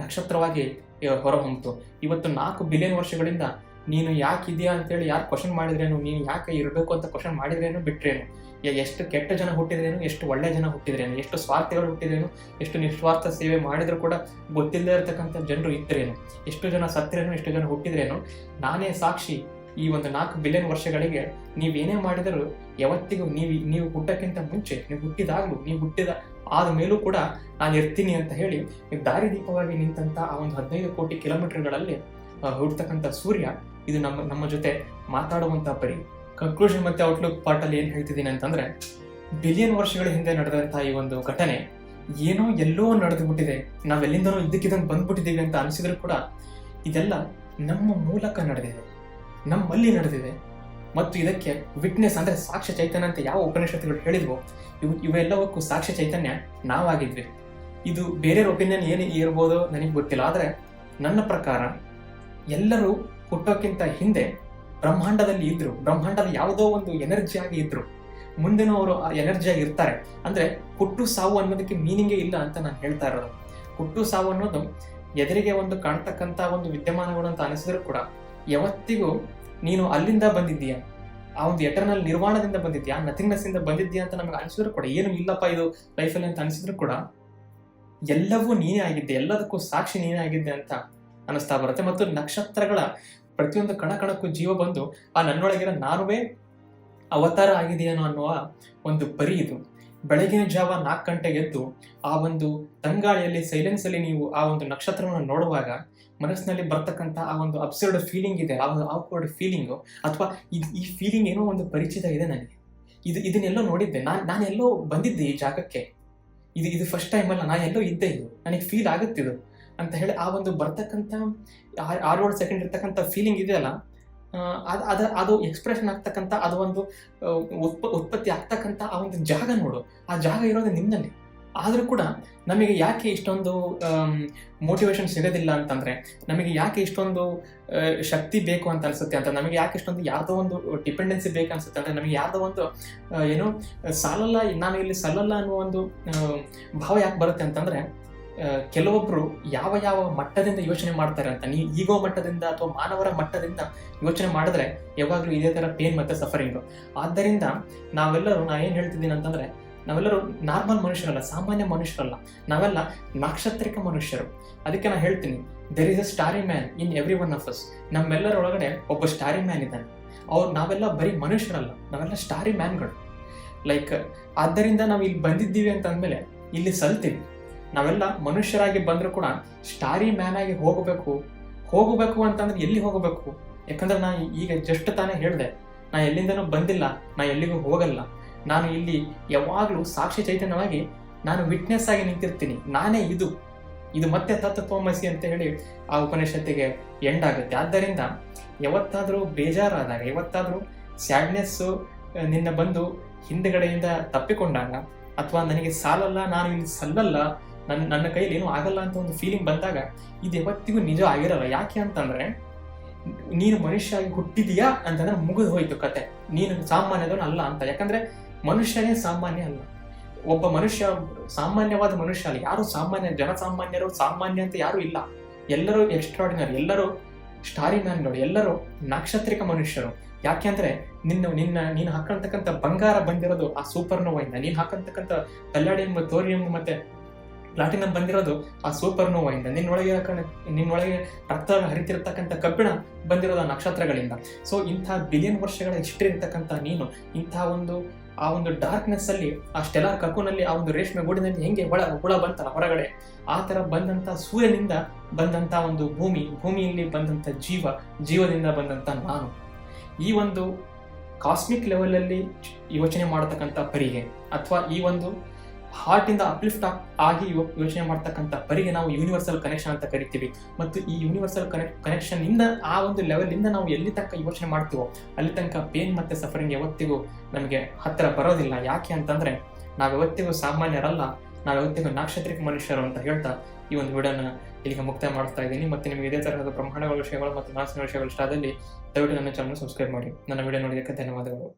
ನಕ್ಷತ್ರವಾಗಿ ಹೊರ ಹೊರಹೊಮ್ಮಿತು ಇವತ್ತು ನಾಲ್ಕು ಬಿಲಿಯನ್ ವರ್ಷಗಳಿಂದ ನೀನು ಯಾಕೆ ಇದೆಯಾ ಅಂತೇಳಿ ಯಾರು ಕ್ವಶನ್ ಮಾಡಿದ್ರೇನು, ನೀನು ಯಾಕೆ ಇರಬೇಕು ಅಂತ ಕ್ವಶನ್ ಮಾಡಿದ್ರೇನು, ಬಿಟ್ರೇನು? ಎಷ್ಟು ಕೆಟ್ಟ ಜನ ಹುಟ್ಟಿದ್ರೇನು, ಎಷ್ಟು ಒಳ್ಳೆ ಜನ ಹುಟ್ಟಿದ್ರೇನು? ಎಷ್ಟು ಸ್ವಾರ್ಥಿಗಳು ಹುಟ್ಟಿದ್ರೇನು? ಎಷ್ಟು ನಿಸ್ವಾರ್ಥ ಸೇವೆ ಮಾಡಿದ್ರು ಕೂಡ ಗೊತ್ತಿಲ್ಲದೆ ಇರತಕ್ಕಂಥ ಜನರು ಇದ್ರೇನು? ಎಷ್ಟು ಜನ ಸತ್ತರೇನು, ಎಷ್ಟು ಜನ ಹುಟ್ಟಿದ್ರೇನು? ನಾನೇ ಸಾಕ್ಷಿ ಈ ಒಂದು ನಾಲ್ಕು ಬಿಲಿಯನ್ ವರ್ಷಗಳಿಗೆ ನೀವೇನೇ ಮಾಡಿದರೂ ಯಾವತ್ತಿಗೂ ನೀವು ನೀವು ಹುಟ್ಟಕ್ಕಿಂತ ಮುಂಚೆ, ನೀವು ಹುಟ್ಟಿದಾಗಲೂ, ನೀವು ಹುಟ್ಟಿದ ಆದ ಮೇಲೂ ಕೂಡ ನಾನು ಇರ್ತೀನಿ ಅಂತ ಹೇಳಿ ದಾರಿದೀಪವಾಗಿ ನಿಂತಹ ಆ ಒಂದು ಹದಿನೈದು ಕೋಟಿ ಕಿಲೋಮೀಟರ್ಗಳಲ್ಲಿ ಗಳಲ್ಲಿ ಹುಡ್ತಕ್ಕಂಥ ಸೂರ್ಯ ಇದು ನಮ್ಮ ನಮ್ಮ ಜೊತೆ ಮಾತಾಡುವಂತ ಪರಿ ಕನ್ಕ್ಲೂಷನ್ ಮತ್ತೆ ಔಟ್ಲುಕ್ ಪಾರ್ಟಲ್ಲಿ ಏನು ಹೇಳ್ತಿದ್ದೀನಿ ಅಂತಂದ್ರೆ, ಬಿಲಿಯನ್ ವರ್ಷಗಳ ಹಿಂದೆ ನಡೆದಂತಹ ಈ ಒಂದು ಘಟನೆ ಏನೋ ಎಲ್ಲೋ ನಡೆದು ಬಿಟ್ಟಿದೆ ನಾವೆಲ್ಲಿಂದನೋ ಇದ್ದಕ್ಕಿದ್ದಂಗೆ ಬಂದ್ಬಿಟ್ಟಿದ್ದೀವಿ ಅಂತ ಅನಿಸಿದ್ರು ಕೂಡ ಇದೆಲ್ಲ ನಮ್ಮ ಮೂಲಕ ನಡೆದಿದೆ. ನಮ್ಮಲ್ಲಿ ನಡೆದಿದೆ ಮತ್ತು ಇದಕ್ಕೆ ವಿಟ್ನೆಸ್ ಅಂದ್ರೆ ಸಾಕ್ಷ್ಯ ಚೈತನ್ಯ ಅಂತ ಯಾವ ಉಪನಿಷತ್ತುಗಳು ಹೇಳಿದ್ವೋ, ಇವು ಇವೆಲ್ಲವಕ್ಕೂ ಸಾಕ್ಷ್ಯ ಚೈತನ್ಯ ನಾವಾಗಿದ್ವಿ. ಇದು ಬೇರೆಯವ್ರ ಒಪಿನಿಯನ್ ಏನು ಇರ್ಬೋದು ನನಗೆ ಗೊತ್ತಿಲ್ಲ. ಆದರೆ ನನ್ನ ಪ್ರಕಾರ ಎಲ್ಲರೂ ಹುಟ್ಟೋಕ್ಕಿಂತ ಹಿಂದೆ ಬ್ರಹ್ಮಾಂಡದಲ್ಲಿ ಇದ್ರು. ಬ್ರಹ್ಮಾಂಡದ ಯಾವುದೋ ಒಂದು ಎನರ್ಜಿ ಆಗಿ ಇದ್ರು. ಮುಂದಿನ ಅವರು ಆ ಎನರ್ಜಿಯಾಗಿ ಇರ್ತಾರೆ. ಅಂದ್ರೆ ಹುಟ್ಟು ಸಾವು ಅನ್ನೋದಕ್ಕೆ ಮೀನಿಂಗೇ ಇಲ್ಲ ಅಂತ ನಾನು ಹೇಳ್ತಾ ಇರೋದು. ಹುಟ್ಟು ಸಾವು ಅನ್ನೋದು ಎದುರಿಗೆ ಒಂದು ಕಾಣ್ತಕ್ಕಂಥ ಒಂದು ವಿದ್ಯಮಾನಗಳು ಅಂತ ಅನಿಸಿದ್ರು ಕೂಡ ಯಾವತ್ತಿಗೂ ನೀನು ಅಲ್ಲಿಂದ ಬಂದಿದ್ದೀಯಾ? ಆ ಒಂದು ಎಟರ್ನಲ್ ನಿರ್ವಾಣದಿಂದ ಬಂದಿದ್ಯಾ ನಥಿಂಗ್ನೆಸ್ ಇಂದ ಬಂದಿದ್ಯಾ ಅಂತ ನಮಗೆ ಅನಿಸಿದ್ರು ಕೂಡ, ಏನು ಇಲ್ಲಪ್ಪ ಇದು ಲೈಫಲ್ಲಿ ಅಂತ ಅನಿಸಿದ್ರು ಕೂಡ, ಎಲ್ಲವೂ ನೀನೇ ಆಗಿದ್ದೆ, ಎಲ್ಲದಕ್ಕೂ ಸಾಕ್ಷಿ ನೀನೇ ಆಗಿದ್ದೆ ಅಂತ ಅನಿಸ್ತಾ ಬರುತ್ತೆ. ಮತ್ತು ನಕ್ಷತ್ರಗಳ ಪ್ರತಿಯೊಂದು ಕಣ ಕಣಕ್ಕೂ ಜೀವ ಬಂದು, ಆ ನನ್ನೊಳಗಿರೋ ನಾನುವೇ ಅವತಾರ ಆಗಿದೆಯೇನೋ ಅನ್ನುವ ಒಂದು ಪರಿ ಇದು. ಬೆಳಗಿನ ಜಾವ ನಾಲ್ಕು ಗಂಟೆಗೆ ಎದ್ದು, ಆ ಒಂದು ತಂಗಾಳಿಯಲ್ಲಿ ಸೈಲೆನ್ಸ್ ಅಲ್ಲಿ ನೀವು ಆ ಒಂದು ನಕ್ಷತ್ರವನ್ನು ನೋಡುವಾಗ ಮನಸ್ಸಿನಲ್ಲಿ ಬರ್ತಕ್ಕಂಥ ಆ ಒಂದು ಅಬ್ಸರ್ಡ್ ಫೀಲಿಂಗ್ ಇದೆ, ಆ ಒಂದು ಆಕ್ವರ್ಡ್ ಫೀಲಿಂಗು ಅಥವಾ ಇದು ಈ ಫೀಲಿಂಗ್ ಏನೋ ಒಂದು ಪರಿಚಿತ ಇದೆ ನನಗೆ. ಇದು, ಇದನ್ನೆಲ್ಲೋ ನೋಡಿದ್ದೆ. ನಾನು ನಾನೆಲ್ಲೋ ಬಂದಿದ್ದೆ ಈ ಜಾಗಕ್ಕೆ. ಇದು ಇದು ಫಸ್ಟ್ ಟೈಮ್ ಅಲ್ಲ ನಾನು ಎಲ್ಲೋ ಇದ್ದೆ ಇದು. ನನಗೆ ಫೀಲ್ ಆಗುತ್ತಿದು ಅಂತ ಹೇಳಿ ಆ ಒಂದು ಬರ್ತಕ್ಕಂಥ ಆರ್- ಆರು ಸೆಕೆಂಡ್ ಇರ್ತಕ್ಕಂಥ ಫೀಲಿಂಗ್ ಇದೆಯಲ್ಲ ಅದ್, ಅದ, ಅದು ಎಕ್ಸ್ಪ್ರೆಷನ್ ಆಗ್ತಕ್ಕಂಥ, ಅದು ಒಂದು ಉತ್ಪ, ಉತ್ಪತ್ತಿ ಆಗ್ತಕ್ಕಂಥ ಆ ಒಂದು ಜಾಗ ನೋಡು. ಆ ಜಾಗ ಇರೋದು ನಿಮ್ಮಲ್ಲಿ. ಆದರೂ ಕೂಡ ನಮಗೆ ಯಾಕೆ ಇಷ್ಟೊಂದು ಮೋಟಿವೇಶನ್ ಸಿಗೋದಿಲ್ಲ ಅಂತಂದರೆ, ನಮಗೆ ಯಾಕೆ ಇಷ್ಟೊಂದು ಶಕ್ತಿ ಬೇಕು ಅಂತ ಅನ್ಸುತ್ತೆ ಅಂತ, ನಮಗೆ ಯಾಕೆ ಇಷ್ಟೊಂದು ಯಾರ್ದೋ ಒಂದು ಡಿಪೆಂಡೆನ್ಸಿ ಬೇಕು ಅನ್ಸುತ್ತೆ ಅಂದರೆ ನಮಗೆ ಯಾರ್ದೋ ಒಂದು ಏನು, ಸಾಲಲ್ಲ, ನಾನು ಇಲ್ಲಿ ಸಲ್ಲಲ್ಲ ಅನ್ನೋ ಒಂದು ಭಾವ ಯಾಕೆ ಬರುತ್ತೆ ಅಂತಂದರೆ ಕೆಲವೊಬ್ಬರು ಯಾವ ಯಾವ ಮಟ್ಟದಿಂದ ಯೋಚನೆ ಮಾಡ್ತಾರೆ ಅಂತ, ನೀ ಈಗೋ ಮಟ್ಟದಿಂದ ಅಥವಾ ಮಾನವರ ಮಟ್ಟದಿಂದ ಯೋಚನೆ ಮಾಡಿದ್ರೆ, ಯಾವಾಗಲೂ ಇದೇ ತರ ಪೇನ್ ಮತ್ತೆ ಸಫರಿಂಗ್ ಆದ್ದರಿಂದ ನಾವೆಲ್ಲರೂ ನಾ ಏನು ಹೇಳ್ತಿದ್ದೀನಿ ಅಂತಂದ್ರೆ ನಾವೆಲ್ಲರೂ ನಾರ್ಮಲ್ ಮನುಷ್ಯರಲ್ಲ, ಸಾಮಾನ್ಯ ಮನುಷ್ಯರಲ್ಲ. ನಾವೆಲ್ಲ ನಾಕ್ಷತ್ರಿಕ ಮನುಷ್ಯರು. ಅದಕ್ಕೆ ನಾನು ಹೇಳ್ತೀನಿ there is a starry man in every one of us ನಮ್ಮೆಲ್ಲರ ಒಳಗಡೆ ಒಬ್ಬ ಸ್ಟಾರಿ ಮ್ಯಾನ್ ಇದ್ದಾನೆ. ಅವ್ರು ನಾವೆಲ್ಲ ಬರೀ ಮನುಷ್ಯರಲ್ಲ, ನಾವೆಲ್ಲ ಸ್ಟಾರಿ ಮ್ಯಾನ್ಗಳು ಲೈಕ್ ಆದ್ದರಿಂದ ನಾವು ಇಲ್ಲಿ ಬಂದಿದ್ದೀವಿ ಅಂತ ಅಂದಮೇಲೆ ಇಲ್ಲಿ ಸಲ್ತೀವಿ. ನಾವೆಲ್ಲ ಮನುಷ್ಯರಾಗಿ ಬಂದರೂ ಕೂಡ ಸ್ಟಾರಿ ಮ್ಯಾನ್ ಆಗಿ ಹೋಗಬೇಕು. ಹೋಗಬೇಕು ಅಂತಂದ್ರೆ ಎಲ್ಲಿ ಹೋಗಬೇಕು? ಯಾಕಂದ್ರೆ ನಾನು ಈಗ ಜಸ್ಟ್ ತಾನೇ ಹೇಳಿದೆ, ನಾ ಎಲ್ಲಿಂದನೂ ಬಂದಿಲ್ಲ, ನಾ ಎಲ್ಲಿಗೂ ಹೋಗಲ್ಲ. ನಾನು ಇಲ್ಲಿ ಯಾವಾಗಲೂ ಸಾಕ್ಷಿ ಚೈತನ್ಯವಾಗಿ ನಾನು ವಿಟ್ನೆಸ್ ಆಗಿ ನಿಂತಿರ್ತೀನಿ. ನಾನೇ ಇದು. ಇದು ಮತ್ತೆ ತತ್ವಮಸಿ ಅಂತ ಹೇಳಿ ಆ ಉಪನಿಷತ್ತಿಗೆ ಎಂಡ್ ಆಗುತ್ತೆ. ಆದ್ದರಿಂದ ಯಾವತ್ತಾದರೂ ಬೇಜಾರಾದಾಗ, ಯಾವತ್ತಾದರೂ ಸ್ಯಾಡ್ನೆಸ್ಸು ನಿನ್ನ ಬಂದು ಹಿಂದೆಗಡೆಯಿಂದ ತಪ್ಪಿಕೊಂಡಾಗ ಅಥವಾ ನನಗೆ ಸಾಲಲ್ಲ, ನಾನು ಇಲ್ಲಿ ಸಲ್ಲಲ್ಲ, ನನ್ನ ನನ್ನ ಕೈಲಿ ಏನೂ ಆಗಲ್ಲ ಅಂತ ಒಂದು ಫೀಲಿಂಗ್ ಬಂದಾಗ ಇದು ಯಾವತ್ತಿಗೂ ನಿಜ ಆಗಿರಲ್ಲ. ಯಾಕೆ ಅಂತಂದ್ರೆ ನೀನು ಮನುಷ್ಯ ಆಗಿ ಹುಟ್ಟಿದೀಯಾ ಅಂತಂದ್ರೆ ಮುಗಿದು ಹೋಯ್ತು ಕತೆ. ನೀನು ಸಾಮಾನ್ಯದವನು ಅಲ್ಲ ಅಂತ. ಯಾಕಂದ್ರೆ ಮನುಷ್ಯನೇ ಸಾಮಾನ್ಯ ಅಲ್ಲ. ಒಬ್ಬ ಮನುಷ್ಯ ಸಾಮಾನ್ಯವಾದ ಮನುಷ್ಯ ಅಲ್ಲ. ಯಾರು ಸಾಮಾನ್ಯ, ಜನಸಾಮಾನ್ಯರು ಸಾಮಾನ್ಯ ಅಂತ ಯಾರು ಇಲ್ಲ. ಎಲ್ಲರೂ ಎಕ್ಸ್ಟ್ರಾಡಿನರಿ ಎಲ್ಲರೂ ಸ್ಟಾರಿ ಮ್ಯಾನ್ಗಳು ಎಲ್ಲರೂ ನಾಕ್ಷತ್ರಿಕ ಮನುಷ್ಯರು. ಯಾಕೆಂದ್ರೆ ನಿನ್ನ ನಿನ್ನ, ನೀನು ಹಾಕೊಳ್ತಕ್ಕಂಥ ಬಂಗಾರ ಬಂದಿರೋದು ಆ ಸೂಪರ್ ನೋವಿಂದ ನೀನು ಹಾಕೊಳ್ತಕ್ಕಂಥ ಪಲ್ಲಾಡಿಯಂ ತೋರಿಯಂ ಮತ್ತೆ ಪ್ಲಾಟಿನಂ ಬಂದಿರೋದು ಆ ಸೂಪರ್ ನೋವಿಂದ ನಿನ್ನೊಳಗೆ ನಿನ್ನೊಳಗೆ ರಕ್ತ ಹರಿತಿರ್ತಕ್ಕಂಥ ಕಬ್ಬಿಣ ಬಂದಿರೋದು ಆ ನಕ್ಷತ್ರಗಳಿಂದ. ಸೊ ಇಂಥ ಬಿಲಿಯನ್ ವರ್ಷಗಳ ಹಿಸ್ಟ್ರಿ ಇರ್ತಕ್ಕಂಥ ನೀನು, ಇಂಥ ಒಂದು ಆ ಒಂದು ಡಾರ್ಕ್ನೆಸ್ ಅಲ್ಲಿ, ಆ ಸ್ಟೆಲಾರ್ ಕಕುನಲ್ಲಿ ಆ ಒಂದು ರೇಷ್ಮೆ ಗೂಡಿನಲ್ಲಿ ಹೆಂಗೆ ಒಳ, ಹುಳ ಬಂತಲ್ಲ ಹೊರಗಡೆ, ಆ ತರ ಬಂದಂತ ಸೂರ್ಯನಿಂದ ಬಂದಂತ ಒಂದು ಭೂಮಿ, ಭೂಮಿಯಲ್ಲಿ ಬಂದಂತ ಜೀವ, ಜೀವದಿಂದ ಬಂದಂತ ನಾನು. ಈ ಒಂದು ಕಾಸ್ಮಿಕ್ ಲೆವೆಲಲ್ಲಿ ಯೋಚನೆ ಮಾಡತಕ್ಕಂಥ ಪರಿಗೆ, ಅಥವಾ ಈ ಒಂದು ಹಾರ್ಟ್ ಇಂದ ಅಪ್ಲಿಫ್ಟ್ ಆಗಿ ಯೋಚನೆ ಮಾಡ್ತಕ್ಕಂಥ ಪರಿಗೆ ನಾವು ಯೂನಿವರ್ಸಲ್ ಕನೆಕ್ಷನ್ ಅಂತ ಕರಿತೀವಿ. ಮತ್ತು ಈ ಯೂನಿವರ್ಸಲ್ ಕನೆಕ್ಷನ್ ಇಂದ ಆ ಒಂದು ಲೆವೆಲ್ ಇಂದ ನಾವು ಎಲ್ಲಿ ತನಕ ಯೋಚನೆ ಮಾಡ್ತೀವೋ, ಅಲ್ಲಿ ತನಕ ಪೇನ್ ಮತ್ತೆ ಸಫರಿಂಗ್ ಯಾವತ್ತಿಗೂ ನಮಗೆ ಹತ್ತಿರ ಬರೋದಿಲ್ಲ. ಯಾಕೆ ಅಂತಂದ್ರೆ ನಾವು ಯಾವತ್ತಿಗೂ ಸಾಮಾನ್ಯರಲ್ಲ ನಾವು ಯಾವತ್ತಿಗೂ ನಾಕ್ಷತ್ರಿಕ ಮನುಷ್ಯರು ಅಂತ ಹೇಳ್ತಾ ಈ ಒಂದು ವಿಡಿಯೋನ ಇಲ್ಲಿಗೆ ಮುಕ್ತಾಯ ಮಾಡ್ತಾ ಇದ್ದೀನಿ. ಮತ್ತೆ ನಿಮಗೆ ಇದೇ ತರಹದ ಬ್ರಹ್ಮಾಂಡಗಳ ವಿಷಯಗಳು ಮತ್ತು ಮಾನಸಿಕ ವಿಷಯಗಳು ಇಷ್ಟ ಆದಲ್ಲಿ ದಯವಿಟ್ಟು ನನ್ನ ಚಾನಲ್ ಸಬ್ಸ್ಕ್ರೈಬ್ ಮಾಡಿ. ನನ್ನ ವಿಡಿಯೋ ನೋಡಿದ್ದಕ್ಕೆ ಧನ್ಯವಾದಗಳು.